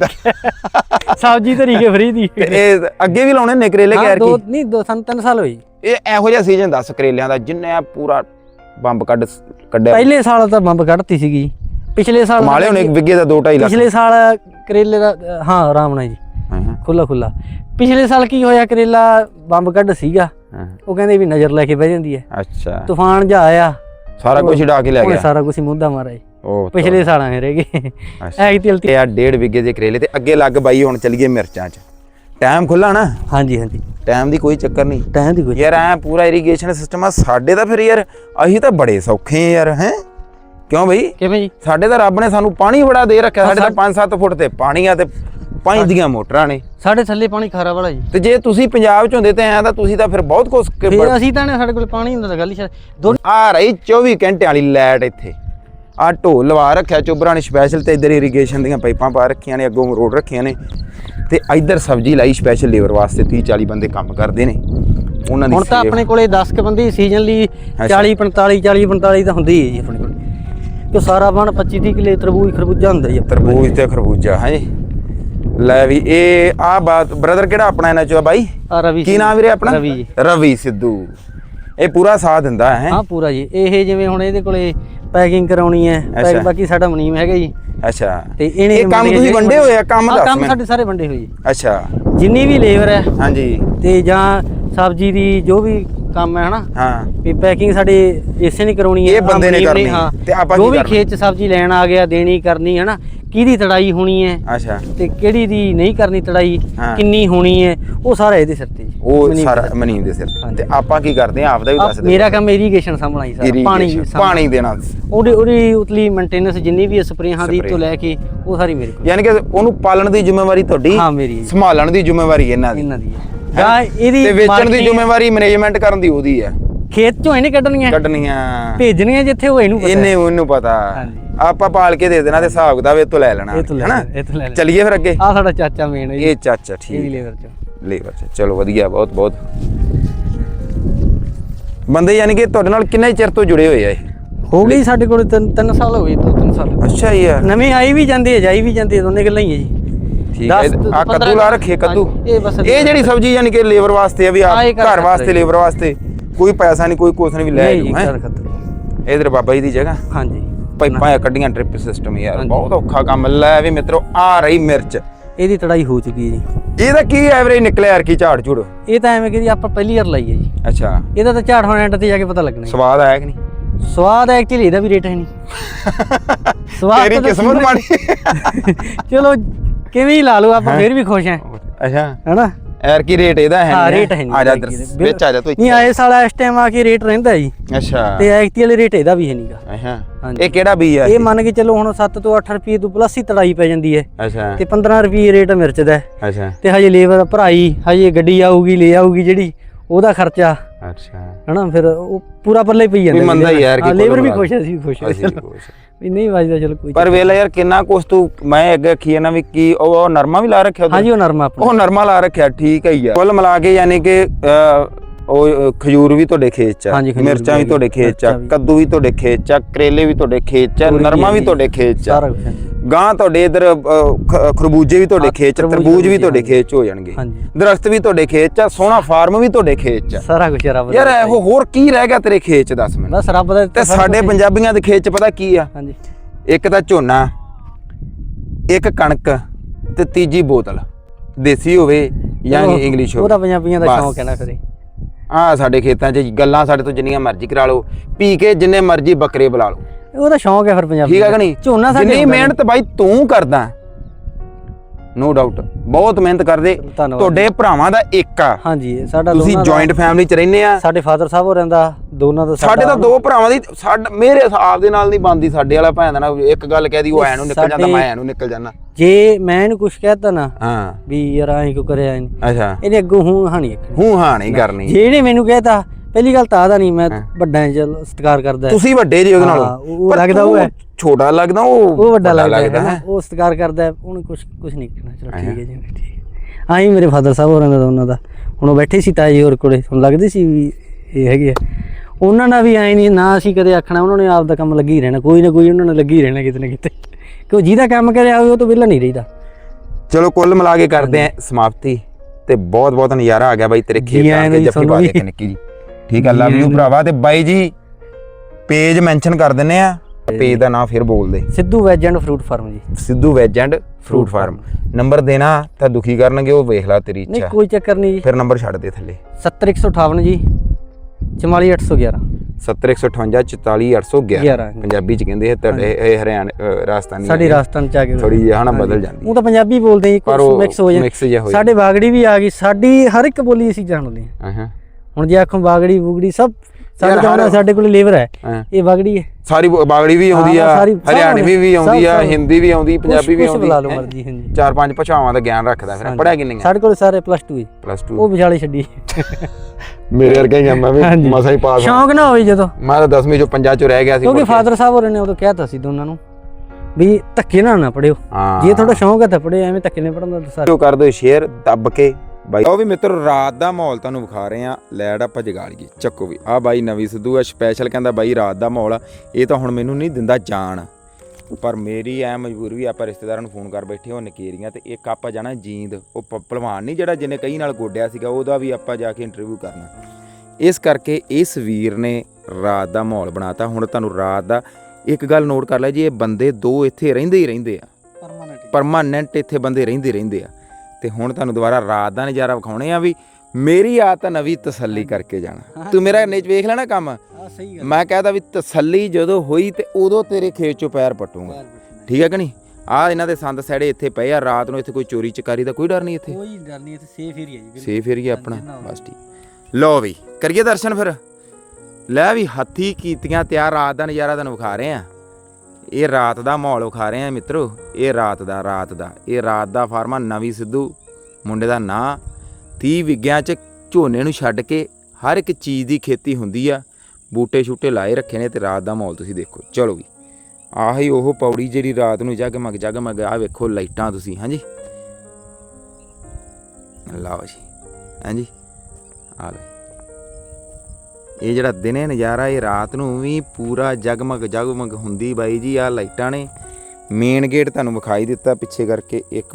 ਸਬਜ਼ੀ ਧਰੀ ਕੇ ਫਰੀ ਦੀ। ਇਹ ਅੱਗੇ ਵੀ ਲਾਉਣੇ ਨੇ ਕਰੇਲੇ ਹਾਂ, ਯਾਰ ਦੋ ਕੀ ਨਹੀਂ ਦੋ ਸੰਨ ਤਿੰਨ ਸਾਲ ਹੋਈ। ਇਹ ਇਹੋ ਜਿਹਾ ਸੀਜ਼ਨ ਦੱਸ ਕਰੇਲਿਆਂ ਦਾ ਜਿੰਨੇ ਪੂਰਾ ਬੰਬ ਕੱਢ ਕੱਢਿਆ। ਪਹਿਲੇ ਸਾਲ ਤਾਂ ਬੰਬ ਕੱਢਤੀ ਸੀਗੀ ਪਿਛਲੇ ਸਾਲ ਮਾਲੇ ਹੁਣ ਇੱਕ ਵਿੱਗੇ ਦਾ 2.5 ਲੱਖ। ਪਿਛਲੇ ਸਾਲ ਕਰੇਲੇ ਦਾ ਹਾਂ ਆਰਾਮ ਨਾਲ ਜੀ। ਹਾਂ, ਹਾਂ, ਖੁੱਲਾ ਖੁੱਲਾ ਪਿਛਲੇ ਸਾਲ ਕੀ ਹੋਇਆ ਕਰੇਲਾ ਬੰਬ ਕੱਢ ਸੀਗਾ। ਹਾਂ। ਉਹ ਕਹਿੰਦੇ ਵੀ ਨਜ਼ਰ ਲੈ ਕੇ ਬਹਿ ਜਾਂਦੀ ਹੈ। ਅੱਛਾ। ਤੂਫਾਨ ਜਾ ਆਇਆ। ਸਾਰਾ ਕੁਝ ਡਾ ਕੇ ਲੈ ਗਿਆ। ਸਾਰਾ ਕੁਝ ਮੁੱਦਾ ਜੀ। ਉਹ ਪਿਛਲੇ ਸਾਲਾਂ ਦੇ ਰਹਿ ਗਏ। ਐ ਤਿਲ ਇਹ ਆ ਡੇਢ ਵਿੱਗੇ ਦੇ ਕਰੇਲੇ ਤੇ ਅੱਗੇ ਲੱਗ ਬਾਈ ਹੁਣ ਚੱਲੀਏ ਮਿਰਚਾਂ 'ਚ। ਟਾਈਮ ਖੁੱਲਾ ਨਾ? ਹਾਂਜੀ ਹਾਂਜੀ। ਟਾਈਮ ਦੀ ਕੋਈ ਚੱਕਰ ਨਹੀਂ। ਟਾਈਮ ਦੀ ਕੋਈ ਯਾਰ ਐ ਪੂਰਾ ਇਰੀਗੇਸ਼ਨ ਸਿਸਟਮ ਆ ਸਾਡੇ ਤਾਂ ਫਿਰ ਯਾਰ ਅਸੀਂ ਤਾਂ ਬੜੇ ਸੌਖੇ ਆ ਯਾਰ ਹੈ? ਕਿਉਂ ਬਈ? ਕਿਵੇਂ ਜੀ? ਸਾਡੇ ਤਾਂ ਰੱਬ ਨੇ ਸਾਨੂੰ ਪਾਣੀ ਬੜਾ ਦੇ ਰੱਖਿਆ ਸਾਡੇ ਤਾਂ 5-7 ਫੁੱਟ ਤੇ ਪਾਣੀ ਆ ਤੇ ਪੰਜ ਦੀਆਂ ਮੋਟਰਾਂ ਨੇ। ਸਾਡੇ ਥੱਲੇ ਪਾਣੀ ਖਾਰਾ ਵਾਲਾ ਜੀ। ਤੇ ਜੇ ਤੁਸੀਂ ਪੰਜਾਬ ਚ ਹੁੰਦੇ ਤੇ ਐਂ ਤਾਂ ਤੁਸੀਂ ਤਾਂ ਫਿਰ ਬਹੁਤ ਕੁਝ ਫੇਰ ਅਸੀਂ ਤਾਂ ਨੇ ਸਾਡੇ ਕੋਲ ਪਾਣੀ ਹੁੰਦਾ ਤਾਂ ਗੱਲ ਹੀ ਦੋ ਆ ਰਹੀ 24 ਘੰਟੇ ਵਾਲੀ ਲਾਈਟ ਇੱਥੇ। ਆ ਢੋਲ ਲਵਾ ਰੱਖਿਆ ਚੋਬਰਾਂ ਨੇ ਸਪੈਸ਼ਲ ਤੇ ਇੱਧਰ ਇਰੀਗੇਸ਼ਨ ਦੀਆਂ ਪਾਈਪਾਂ ਪਾ ਰੱਖੀਆਂ ਨੇ ਅੱਗੋਂ ਰੋਡ ਰੱਖੀਆਂ ਨੇ। ਤੇ ਇੱਧਰ ਸਬਜ਼ੀ ਲਾਈ ਸਪੈਸ਼ਲ ਲੇਬਰ ਵਾਸਤੇ 30 40 ਬੰਦੇ ਕੰਮ ਕਰਦੇ ਨੇ। ਉਹਨਾਂ ਦੀ ਹੁਣ ਤਾਂ ਆਪਣੇ ਕੋਲੇ 10 ਕ ਬੰਦੇ ਸੀਜ਼ਨ ਲਈ 40 45 40 45 ਤਾਂ ਹੁੰਦੀ ਹੈ ਜੀ ਆਪਣੇ ਕੋਲ। ਕਿ ਸਾਰਾ ਬਣ 25 30 ਕਿਲੇ ਤਰਬੂਜ ਖਰਬੂਜਾ ਹੁੰਦਾ ਜੀ। ਤਰਬੂਜ ਤੇ ਖਰਬੂਜਾ ਹੈ। ਲੈ ਵੀ ਇਹ ਆ ਬਾਤ ਬ੍ਰਦਰ ਕਿਹੜਾ ਆਪਣਾ ਇਹਨਾਂ ਚੋਂ ਆ ਬਾਈ? ਆ ਰਵੀ ਕੀ ਨਾਮ ਵੀਰੇ ਆਪਣਾ? ਰਵੀ ਜੀ। ਰਵੀ ਸਿੱਧੂ। ਇਹ ਪੂਰਾ ਸਾਥ ਦਿੰਦਾ ਹੈ ਹਾਂ? ਪੂਰਾ ਜੀ। ਇਹ ਜਿਵੇਂ ਹੁਣ ਇਹਦੇ ਕੋਲੇ ਪੈਕਿੰਗ ਕਰਾਉਣੀ ਹੈ। ਪੈਕ ਬਾਕੀ ਸਾਡਾ ਮਨੀਮ ਹੈਗਾ ਜੀ। ਅੱਛਾ। ਤੇ ਇਹਨੇ ਇਹ ਕੰਮ ਤੁਸੀਂ ਵੰਡੇ ਹੋਏ ਆ? ਕੰਮ ਦੱਸ ਕੰਮ ਸਾਡੇ ਸਾਰੇ ਵੰਡੇ ਹੋਏ ਜੀ। ਅੱਛਾ। ਜਿੰਨੀ ਵੀ ਲੇਬਰ ਹੈ ਹਾਂਜੀ। ਤੇ ਜਾਂ ਸਬਜ਼ੀ ਦੀ ਜੋ ਵੀ ਕੰਮ ਹੈ ਹਨਾ? ਹਾਂ। ਵੀ ਪੈਕਿੰਗ ਸਾਡੇ ਇਸੇ ਨੇ ਕਰਾਉਣੀ ਹੈ ਇਹ ਬੰਦੇ ਨੇ ਕਰਨੀ, ਹਾਂ। ਤੇ ਆਪਾਂ ਜੋ ਵੀ? ਖੇਤ ਚ ਸਬਜ਼ੀ ਲੈਣ ਆ ਗਿਆ ਦੇਣੀ ਕਰਨੀ ਹੈ ਨਾ ਕਿਹਦੀ ਤੜਾਈ ਹੋਣੀ ਹੈ? ਅੱਛਾ। ਤੇ ਕਿਹੜੀ ਦੀ ਨਹੀਂ ਕਰਨੀ ਤੜਾਈ? ਹਾਂ। ਕਿੰਨੀ ਹੋਣੀ ਹੈ? ਉਹ ਸਾਰਾ ਇਹਦੇ ਸਿਰ ਤੇ ਜੀ। ਉਹ ਸਾਰਾ ਮਨੀਮ ਦੇ ਸਿਰ ਤੇ। ਹਾਂਜੀ। ਤੇ ਆਪਾਂ ਕੀ ਕਰਦੇ ਆ ਆਪਦਾ ਵੀ ਆਹ ਦੱਸ ਦੇ ਮੇਰਾ ਕੰਮ ਇਰੀਗੇਸ਼ਨ ਸਾਂਭਣਾ ਹੀ ਸਾਰਾ ਪਾਣੀ ਸਾਂਭਣਾ। ਪਾਣੀ ਦੇਣਾ। ਉਹਦੀ ਉਹਦੀ ਉਤਲੀ ਮੇਨਟੇਨੈਂਸ ਜਿੰਨੀ ਵੀ ਸਪਰੇਹਾਂ ਦੀ ਤੋਂ ਲੈ ਕੇ ਉਹ ਸਾਰੀ ਮੇਰੇ ਕੋਲ। ਯਾਨੀ ਕਿ ਉਹਨੂੰ ਪਾਲਣ ਦੀ ਜ਼ਿੰਮੇਵਾਰੀ ਤੁਹਾਡੀ ਹਾਂ ਮੇਰੀ ਹੈ। ਸੰਭਾਲਣ ਦੀ ਜ਼ਿੰਮੇਵਾਰੀ ਇਹਨਾਂ ਦੀ। ਇਹਨਾਂ ਦੀ ਹੈ। ਜਾਂ ਇਹਦੀ ਤੇ ਵੇਚਣ ਦੀ marketing ਜ਼ਿੰਮੇਵਾਰੀ ਮੈਨੇਜਮੈਂਟ ਕਰਨ ਦੀ ਉਹਦੀ ਹੈ। ਖੇਤ ਚੋਂ ਇਹਨੇ ਕੱਢਣੀਆਂ? ਕੱਢਣੀਆਂ। ਭੇਜਣੀਆਂ ਜਿੱਥੇ ਉਹ ਇਹਨੂੰ ਪਤਾ। ਇਹਨੇ ਉਹਨੂੰ ਪਤਾ। ਆਪਾਂ ਪਾਲ ਕੇ ਦੇ ਦੇਣਾ ਤੇ ਹਿਸਾਬ ਕਿਤਾਬ ਇਹ ਤੋਂ ਲੈ ਲੈਣਾ। ਇਹ ਹੈਨਾ? ਇਹ ਤੋਂ ਲੈ ਲੈਣਾ। ਚੱਲੀਏ ਫਿਰ ਅੱਗੇ। ਆ ਸਾਡਾ ਚਾਚਾ ਮੇਨ ਹੈ ਜੀ। ਇਹ ਚਾਚਾ ਇਹ ਠੀਕ ਲੇਬਰ ਚ। ਲੇਬਰ ਚ। ਚਲੋ ਵਧੀਆ ਬਹੁਤ ਬਹੁਤ। ਬੰਦੇ ਯਾਨੀ ਕਿ ਤੁਹਾਡੇ ਨਾਲ ਕਿੰਨੇ ਚਿਰ ਤੋਂ ਜੁੜੇ ਹੋਏ ਆ ਇਹ? ਹੋ ਗਈ ਸਾਡੇ ਕੋਲ 3 ਸਾਲ ਹੋ ਗਏ 2-3 ਸਾਲ। ਅੱਛਾ ਯਾਰ ਨਵੀਂ ਆਈ ਵੀ ਜਾਂਦੀ ਹੈ ਜਾਈ ਵੀ ਜਾਂਦੀ ਦੋਨੇ ਗੱਲਾਂ ਹੀ ਹੈ ਜੀ। ਠੀਕ ਹੈ। ਆ ਕੱਦੂ ਲਾ ਰੱਖੇ ਕੱਦੂ। ਇਹ ਬਸ ਇਹ ਜਿਹੜੀ ਸਬਜ਼ੀ ਯਾਨੀ ਕਿ ਲੇਬਰ ਵਾਸਤੇ ਆ ਵੀ ਆ ਇਹ ਘਰ ਵਾਸਤੇ। ਲੇਬਰ ਵਾਸਤੇ। ਕੋਈ ਪੈਸਾ ਨਹੀਂ ਕੋਈ ਕੁਛ ਨਹੀਂ ਵੀ ਲੈ ਨਹੀਂ ਜੀ ਜੂ ਹੈ? ਘਰ ਖਤਰ ਇਧਰ ਬਾਬਾ ਜੀ ਦੀ ਜਗ੍ਹਾ? ਹਾਂਜੀ। ਪਾਈਪਾਂ ਕੱਢੀਆਂ ਡ੍ਰਿਪ ਸਿਸਟਮ ਯਾਰ ਹਾਂਜੀ। ਬਹੁਤ ਔਖਾ ਕੰਮ। ਲੈ ਵੀ ਮਿੱਤਰੋ ਆ ਰਹੀ ਮਿਰਚ। ਇਹਦੀ ਤੜਾਈ ਹੋ ਚੁੱਕੀ ਹੈ ਜੀ। ਇਹਦਾ ਕੀ ਐਵਰੇਜ ਨਿਕਲਿਆ ਯਾਰ ਕੀ ਝਾੜ ਝੂੜ ਇਹ ਤਾਂ ਐਵੇਂ ਕਿ ਜੀ ਆਪਾਂ ਪਹਿਲੀ ਵਾਰ ਲਾਈ ਹੈ ਜੀ। ਅੱਛਾ। ਇਹਦਾ ਤਾਂ ਝਾੜ ਹੁਣ ਐਂਡ ਤੇ ਜਾ ਕੇ ਪਤਾ ਲੱਗਣਾ ਜੀ। ਸਵਾਦ ਆਇਆ ਕਿ ਨਹੀਂ? ਸਵਾਦ ਐਕਚੁਅਲੀ ਇਹਦਾ ਵੀ ਰੇਟ ਹੈ ਨਹੀਂ। ਸਵਾਦ ਤੇਰੀ ਤਾਂ ਕਿਸਮਤ ਮਾੜੀ। ਚਲੋ ਕਿਵੇਂ ਹੀ ਲਾ ਲਓ ਆਪਾਂ ਫਿਰ ਵੀ ਖੁਸ਼ ਹਾਂ। ਅੱਛਾ। ਹੈਨਾ? ਐਰ ਕੀ ਰੇਟ ਇਹਦਾ ਹੈ ਹਾਂ ਰੇਟ ਹੈ? ਨਹੀਂ ਆ ਜਾ ਵਿੱਚ ਆ ਜਾ ਤੂੰ ਨਹੀਂ ਆਏ ਸਾਲਾ ਇਸ ਟਾਈਮ ਆ ਕੇ ਰੇਟ ਰਹਿੰਦਾ ਜੀ। ਅੱਛਾ। ਤੇ ਐਕਚੁਅਲੀ ਵਾਲੇ ਰੇਟ ਇਹਦਾ ਵੀ ਹੈ ਨਹੀਂਗਾ ਹਾਂਜੀ। ਇਹ ਕਿਹੜਾ ਬੀ ਆ ਇਹ ਮੰਨ ਕੇ ਚੱਲੋ ਹੁਣ 7 ਤੋਂ 8 ਰੁਪਏ ਤੋਂ ਪਲੱਸ ਹੀ ਤੜਾਈ ਪੈ ਜਾਂਦੀ ਹੈ। ਅੱਛਾ। ਤੇ 15 ਰੁਪਏ ਰੇਟ ਮਿਰਚ ਦਾ ਹੈ। ਅੱਛਾ। ਤੇ ਹਜੇ ਲੇਬਰ ਭਰਾਈ ਹਜੇ ਗੱਡੀ ਆਊਗੀ ਲੈ ਆਊਗੀ ਜਿਹੜੀ ਉਹਦਾ ਖਰਚਾ। ਅੱਛਾ। ਹਨਾ ਫਿਰ ਉਹ ਪੂਰਾ ਪੱਲੇ ਪਈ ਜਾਂਦਾ ਵੀ ਮੰਨਦਾ ਹੀ ਯਾਰ ਕਿ ਲੇਬਰ ਵੀ ਖੁਸ਼ ਹੈ ਵੀ ਖੁਸ਼ ਹਾਂ। ਵੀ ਨਹੀਂ ਵੱਜਦਾ ਚਲੋ ਕੋਈ ਪਰ ਵੇਲਾ ਯਾਰ ਕਿੰਨਾ ਕੁਛ ਤੂੰ ਮੈਂ ਅੱਗੇ ਆਖੀ ਨਾ ਵੀ ਕੀ ਉਹ ਨਰਮਾ ਵੀ ਲਾ ਰੱਖਿਆ? ਹਾਂਜੀ ਉਹ ਨਰਮਾ ਆਪਣਾ ਉਹ ਨਰਮਾ ਲਾ ਰੱਖਿਆ ਠੀਕ ਹੈ ਯਾਰ ਕੁੱਲ ਮਿਲਾ ਕੇ ਯਾਨੀ ਕਿ ਉਹ ਖਜੂਰ ਵੀ ਤੁਹਾਡੇ ਖੇਤ ਚ ਮਿਰਚਾਂ ਵੀ ਤੁਹਾਡੇ ਖੇਤ ਚ। ਕੱਦੂ ਵੀ ਤੁਹਾਡੇ ਖੇਤ ਚ ਕਰੇਲੇ ਵੀ ਤੁਹਾਡੇ ਖੇਤ ਚ ਨਰਮਾ ਵੀ। ਤੁਹਾਡੇ ਖੇਤ ਚ ਆ ਸਾਰਾ ਕੁਝ ਗਾਂ ਤੁਹਾਡੇ ਇਧਰ ਖਰਬੂਜੇ ਵੀ ਤੁਹਾਡੇ ਖੇਤ ਚ ਤਰਬੂਜ ਵੀ ਤੁਹਾਡੇ। ਖੇਤ ਚ ਹੋ ਜਾਣਗੇ। ਦਰਖਤ ਵੀ ਤੁਹਾਡੇ ਖੇਤ ਚ ਸੋਹਣਾ ਫਾਰਮ ਵੀ ਤੁਹਾਡੇ ਖੇਤ ਚ ਸਾਰਾ ਕੁਝ ਰੱਬ ਦਾ ਯਾਰ ਇਹੋ ਹੋਰ ਕੀ ਰਹਿ ਗਿਆ ਤੇਰੇ ਖੇਤ ਚ ਦੱਸ ਮੈਨੂੰ। ਬਸ ਰੱਬ ਦਾ ਤੇ ਸਾਡੇ। ਪੰਜਾਬੀਆਂ ਦੇ ਖੇਤ ਚ ਪਤਾ ਕੀ ਆ? ਹਾਂਜੀ। ਇੱਕ ਤਾਂ ਝੋਨਾ ਇੱਕ ਕਣਕ ਤੇ ਤੀਜੀ ਬੋਤਲ। ਦੇਸੀ ਹੋਵੇ ਜਾਂ ਇੰਗਲਿਸ਼ ਹੋਵੇ। ਉਹਦਾ ਪੰਜਾਬੀਆਂ ਦਾ। ਸ਼ੌਂਕ ਹੈ ਨਾ ਫਿਰ। ਆ ਸਾਡੇ ਖੇਤਾਂ 'ਚ ਗੱਲਾਂ ਸਾਡੇ ਤੋਂ ਜਿੰਨੀਆਂ ਮਰਜ਼ੀ ਕਰਾ ਲਓ। ਪੀ ਕੇ ਜਿੰਨੇ ਮਰਜ਼ੀ ਬੱਕਰੇ ਬੁਲਾ ਲਓ। ਉਹਦਾ ਸ਼ੌਂਕ ਹੈ ਫਿਰ ਪੰਜਾਬੀ ਠੀਕ ਹੈ ਕਿ ਨਹੀਂ? ਝੋਨਾ ਸਾਡੇ ਜਿੰਨੀ ਮਿਹਨਤ ਬਾਈ ਤੂੰ ਕਰਦਾ ਨੋ ਡਾਊਟ ਬਹੁਤ ਮਿਹਨਤ ਕਰਦੇ। ਤੁਹਾਡੇ ਭਰਾਵਾਂ ਦਾ ਇੱਕ ਆ। ਹਾਂਜੀ ਸਾਡਾ ਤੁਸੀਂ ਜੁਆਇੰਟ ਫੈਮਿਲੀ 'ਚ ਰਹਿੰਦੇ ਆ। ਸਾਡੇ ਫਾਦਰ ਸਾਹਿਬ ਹੋਰਾਂ ਦਾ ਦੋਨਾਂ ਦਾ ਸਾਡੇ ਤਾਂ ਦੋ ਭਰਾਵਾਂ ਦੀ ਸਾਡ ਮੇਰੇ ਆਪ ਦੇ ਨਾਲ ਨਹੀਂ ਬੰਦੀ ਸਾਡੇ ਵਾਲਾ ਭੈਣ ਦਾ ਨਾ। ਇੱਕ ਗੱਲ ਕਹਿਦੀ ਉਹ ਐ ਨੂੰ ਨਿਕਲ ਜਾਂਦਾ ਮੈਂ ਐ ਨੂੰ ਨਿਕਲ ਜਾਂਦਾ। ਜੇ ਮੈਂ ਇਹਨੂੰ ਕੁਝ ਕਹਿਤਾ ਨਾ ਹਾਂ। ਵੀ ਯਾਰ ਐਂ ਕਿਉਂ ਕਰਿਆ ਇਹਨੇ? ਅੱਛਾ। ਇਹਨੇ ਅੱਗੋਂ ਹੂੰ ਹਾਣੀ ਹੂੰ ਹਾਂ ਨਹੀਂ ਕਰਨੀ। ਜੇ ਇਹਨੇ ਮੈਨੂੰ ਕਹਿਤਾ ਪਹਿਲੀ ਗੱਲ ਤਾਂ ਆਦਾ ਨਹੀਂ ਮੈਂ ਵੱਡਾ ਹਾਂ ਚਲ ਸਤਿਕਾਰ ਕਰਦਾ। ਤੁਸੀਂ ਵੱਡੇ ਜੀ ਉਹਦੇ ਨਾਲੋਂ। ਉਹ ਲੱਗਦਾ ਉਹ ਹੈ। ਛੋਟਾ ਲੱਗਦਾ ਉਹ ਉਹ ਵੱਡਾ ਲੱਗਦਾ ਹੈ ਉਹ ਸਤਿਕਾਰ ਕਰਦਾ ਉਹਨੂੰ ਕੁਝ ਕੁਝ ਨਹੀਂ ਕਹਿਣਾ। ਚਲੋ ਠੀਕ ਹੈ। ਜੀ ਠੀਕ ਆਈ ਮੇਰੇ ਫਾਦਰ ਸਾਹਿਬ ਹੋਰਾਂ ਦਾ ਉਹਨਾਂ ਦਾ। ਹੁਣ ਉਹ ਬੈਠੇ ਸੀ ਤਾਏ ਹੋਰ ਕੋਲੇ ਹੁਣ ਲੱਗਦੇ ਸੀ ਵੀ ਇਹ ਹੈਗੇ ਆ ਉਹਨਾਂ ਦਾ ਵੀ ਐ ਨਹੀਂ ਨਾ ਅਸੀਂ ਕਦੇ ਆਖਣਾ ਉਹਨਾਂ ਨੇ ਆਪ ਦਾ ਕੰਮ ਲੱਗੀ ਰਹਿਣਾ ਕੋਈ ਨਾ ਕੋਈ ਉਹਨਾਂ ਨੇ ਲੱਗੀ ਰਹਿਣਾ ਕਿਤੇ ਨਾ ਕਿਤੇ। ਕਿਉਂ ਜਿਹਦਾ ਕੰਮ ਕਰਿਆ ਹੋਵੇ ਉਹ ਤੋਂ ਵਿਹਲਾ ਨਹੀਂ ਰਹਿੰਦਾ। ਚਲੋ ਕੁੱਲ ਮਿਲਾ ਕੇ ਕਰਦੇ ਆਂ ਸਮਾਪਤੀ। ਤੇ ਬਹੁਤ ਬਹੁਤ ਨਜ਼ਾਰਾ ਆ ਗਿਆ ਬਾਈ ਤੇਰੇ ਖੇਤ ਆ ਕੇ ਜੱਫੀ ਪਾ ਤੁਹਾਨੂੰ ਕੇ। ਨਿੱਕੀ ਜੀ। ਠੀਕ ਆ ਲਵ ਯੂ ਭਰਾਵਾ। ਤੇ ਬਾਈ ਜੀ ਪੇਜ ਮੈਂਸ਼ਨ ਕਰ ਦਿੰਨੇ ਆ। ਪੇਜ ਦਾ ਨਾਮ ਫਿਰ ਬੋਲ ਦੇ। Sidhu veg and fruit farm ਜੀ। Sidhu veg and fruit farm number ਦੇਣਾ ਤਾਂ ਦੁਖੀ ਕਰਨਗੇ ਉਹ ਵੇਖ ਲੈ ਤੇਰੀ ਨਹੀਂ ਇੱਛਾ। ਕੋਈ ਚੱਕਰ ਨਹੀਂ ਜੀ। ਫਿਰ ਨੰਬਰ ਛੱਡ ਦੇ ਥੱਲੇ। 70158 ਜੀ। 44811 70158 44811 11 ਪੰਜਾਬੀ ਚ ਕਹਿੰਦੇ ਆ ਤੁਹਾਡੇ ਇਹ ਹਰਿਆਣਾ ਰਾਜਸਥਾਨੀ ਸਾਡੀ ਰਾਜਸਥਾਨ ਚ ਆ ਕੇ ਥੋੜੀ ਜਿਹੀ ਹਨਾ ਬਦਲ ਜਾਂਦੀ। ਉਹ ਤਾਂ ਪੰਜਾਬੀ ਬੋਲਦੇ ਜੀ ਮਿਕਸ ਹੋ ਜਾਂਦੇ ਹੋ ਸਾਡੇ ਬਾਗੜੀ ਵੀ ਆ ਗਈ। ਸਾਡੀ ਹਰ ਇੱਕ ਬੋਲੀ ਅਸੀਂ ਜਾਣਦੇ ਹਾਂ। ਹਾਂ ਹੁਣ ਜੇ ਆਖੋਂ ਬਾਗੜੀ ਬੁਗੜੀ ਸਭ ਸਾਡੇ ਹੁਣ ਸਾਡੇ ਕੋਲ ਲੇਬਰ ਹੈ। ਇਹ ਬਾਗੜੀ ਹੈ। ਸਾਰੀ ਬਾਗੜੀ ਵੀ ਆਉਂਦੀ ਆ ਹਰਿਆਣਵੀ ਵੀ ਆਉਂਦੀ ਆ। ਹਿੰਦੀ ਵੀ ਆਉਂਦੀ ਪੰਜਾਬੀ ਵੀ ਆਉਂਦੀ ਬੁਲਾ ਲਓ ਹੈਂ। ਮਰਜ਼ੀ ਹਾਂਜੀ। ਚਾਰ ਪੰਜ ਭਾਸ਼ਾਵਾਂ ਦਾ ਗਿਆਨ ਰੱਖਦਾ ਫਿਰ ਪੜਿਆ ਕਿੰਨੀਆਂ ਸਾਡੇ ਕੋਲ ਸਾਰੇ ਪਲੱਸ 2 ਹੈ। ਪਲੱਸ 2 ਉਹ ਵਿਚਾਲੇ ਛੱਡੀ। ਮੇਰੇ ਵਰਗਾ ਹੀ ਆ ਮੈਂ ਵੀ। ਮਸਾ ਹੀ ਪਾਸ ਸ਼ੌਂਕ ਨਾ ਹੋਈ ਜਦੋਂ। ਮੈਂ ਤਾਂ 10ਵੀਂ ਚੋਂ ਪੰਜਾਂ ਚੋਂ ਰਹਿ ਗਿਆ ਸੀ ਕਿਉਂਕਿ। ਫਾਦਰ ਸਾਹਿਬ ਹੋਰਾਂ ਨੇ ਉਦੋਂ ਕਹਿਤਾ ਸੀ ਦੋਨਾਂ ਨੂੰ ਵੀ ਧੱਕੇ ਨਾਲ ਨਾ ਪੜਿਓ ਜੇ ਤੁਹਾਡਾ ਸ਼ੌਂਕ ਹੈ ਤਾਂ ਪੜਿਓ ਐਵੇਂ ਧੱਕੇ ਨਾਲ ਪੜਨ ਦਾ ਤਾਂ ਸਾਰੇ ਜੋ ਕਰ ਦਿਓ ਸ਼ੇਅਰ ਦੱਬ ਕੇ ਬਾਈ ਉਹ ਵੀ ਮਿੱਤਰ ਰਾਤ ਦਾ ਮਾਹੌਲ ਤੁਹਾਨੂੰ ਵਿਖਾ ਰਹੇ ਆ ਲੈੜ ਆਪਾਂ ਜਗਾ ਲਈਏ। ਚੱਕੋ ਵੀ ਆ ਬਾਈ ਨਵੀਂ ਸਿੱਧੂ ਆ ਸਪੈਸ਼ਲ ਕਹਿੰਦਾ ਬਾਈ ਰਾਤ ਦਾ ਮਾਹੌਲ ਆ। ਇਹ ਤਾਂ ਹੁਣ ਮੈਨੂੰ ਨਹੀਂ ਦਿੰਦਾ ਜਾਣ। ਪਰ ਮੇਰੀ ਐ ਮਜਬੂਰੀ ਵੀ ਆਪਾਂ ਰਿਸ਼ਤੇਦਾਰਾਂ ਨੂੰ ਫੋਨ ਕਰ ਬੈਠੇ ਹੋ ਨਕੇਰੀਆਂ ਤੇ ਇੱਕ ਆਪਾਂ ਜਾਣਾ ਜੀਂਦ। ਉਹ ਪ- ਭਲਵਾਨ ਨਹੀਂ ਜਿਹੜਾ ਜਿਹਨੇ ਕਈ ਨਾਲ ਗੋਡਿਆ ਸੀਗਾ ਉਹਦਾ ਵੀ ਆਪਾਂ ਜਾ ਕੇ ਇੰਟਰਵਿਊ ਕਰਨਾ। ਇਸ ਕਰਕੇ ਇਸ ਵੀਰ ਨੇ ਰਾਤ ਦਾ ਮਾਹੌਲ ਬਣਾਤਾ। ਹੁਣ ਤੁਹਾਨੂੰ ਰਾਤ ਦਾ ਇੱਕ ਗੱਲ ਨੋਟ ਕਰ ਲੈ ਜੀ ਇਹ ਬੰਦੇ ਦੋ ਇੱਥੇ ਰਹਿੰਦੇ ਹੀ ਰਹਿੰਦੇ ਆ। ਪਰਮਾਨੈਂਟ ਪਰਮਾਨੈਂਟ ਇੱਥੇ ਬੰਦੇ ਰਹਿੰਦੇ ਰਹਿੰਦੇ ਆ। ਤੇ ਹੁਣ ਤੁਹਾਨੂੰ ਦੁਬਾਰਾ ਰਾਤ ਦਾ ਨਜ਼ਾਰਾ ਵਿਖਾਉਣੇ ਆ ਵੀ ਮੇਰੀ ਆਦਤ ਨਵੀਂ ਤਸੱਲੀ ਕਰਕੇ ਜਾਣਾ। ਤੂੰ ਮੇਰਾ ਨੇਚ ਵੇਖ ਲੈਣਾ ਕੰਮ? ਆ ਸਹੀ ਮੈਂ ਕਹਦਾ ਵੀ ਤਸੱਲੀ ਜਦੋਂ ਹੋਈ ਤੇ ਉਦੋਂ ਤੇਰੇ ਖੇਤ ਚੋਂ ਪੈਰ ਪਟੂਗਾ। ਠੀਕ ਹੈ ਕਿ ਨਹੀਂ? ਆ ਇਹਨਾਂ ਦੇ ਸੰਦ ਸੜੇ ਇੱਥੇ ਪਏ ਆ ਰਾਤ ਨੂੰ ਇੱਥੇ ਕੋਈ ਚੋਰੀ ਚਕਾਰੀ ਦਾ ਕੋਈ ਡਰ ਨਹੀਂ ਇੱਥੇ? ਕੋਈ ਡਰ ਨਹੀਂ ਇੱਥੇ ਸੇਫ ਏਰੀਆ ਜੀ ਸੇਫ ਏਰੀਆ ਆਪਣਾ। ਬਸ ਠੀਕ। ਲਓ ਵੀ ਕਰੀਏ ਦਰਸ਼ਨ ਫਿਰ। ਲੈ ਵੀ ਹੱਥੀ ਕੀਤੀਆਂ ਤਿਆਰ ਰਾਤ ਦਾ ਨਜ਼ਾਰਾ ਤੁਹਾਨੂੰ ਵਿਖਾ ਰਹੇ ਆ। ਇਹ ਰਾਤ ਦਾ ਮਾਹੌਲ ਉਖਾ ਰਹੇ ਆ ਮਿੱਤਰੋ, ਇਹ ਰਾਤ ਦਾ ਰਾਤ ਦਾ, ਇਹ ਰਾਤ ਦਾ ਫਾਰਮਾ ਨਵੀਂ ਸਿੱਧੂ, ਮੁੰਡੇ ਦਾ ਨਾਂ 30 ਵਿਗਿਆਂ ਚ ਝੋਨੇ ਨੂੰ ਛੱਡ ਕੇ ਹਰ ਇੱਕ ਚੀਜ਼ ਦੀ ਖੇਤੀ ਹੁੰਦੀ ਆ, ਬੂਟੇ ਛੂਟੇ ਲਾਏ ਰੱਖੇ ਨੇ ਤੇ ਰਾਤ ਦਾ ਮਾਹੌਲ ਤੁਸੀਂ ਦੇਖੋ। ਚਲੋ ਵੀ ਆਹੀ ਉਹ ਪੌੜੀ ਜਿਹੜੀ ਰਾਤ ਨੂੰ ਜਗਮਗ ਜਗਮਗ ਆ ਵੇਖੋ ਲਾਈਟਾਂ ਤੁਸੀਂ, ਹਾਂਜੀ। ਲਓ ਜੀ, ਹਾਂਜੀ ਆ ਗਏ ਇਹ ਜਿਹੜਾ ਦਿਨੇ ਨਜ਼ਾਰਾ, ਇਹ ਰਾਤ ਨੂੰ ਵੀ ਪੂਰਾ ਜਗਮਗ ਜਗਮਗ ਹੁੰਦੀ ਬਾਈ ਜੀ ਆ ਲਾਈਟਾਂ ਨੇ। ਮੇਨ ਗੇਟ ਤੁਹਾਨੂੰ ਵਿਖਾਈ ਦਿੱਤਾ ਪਿੱਛੇ ਕਰਕੇ ਇੱਕ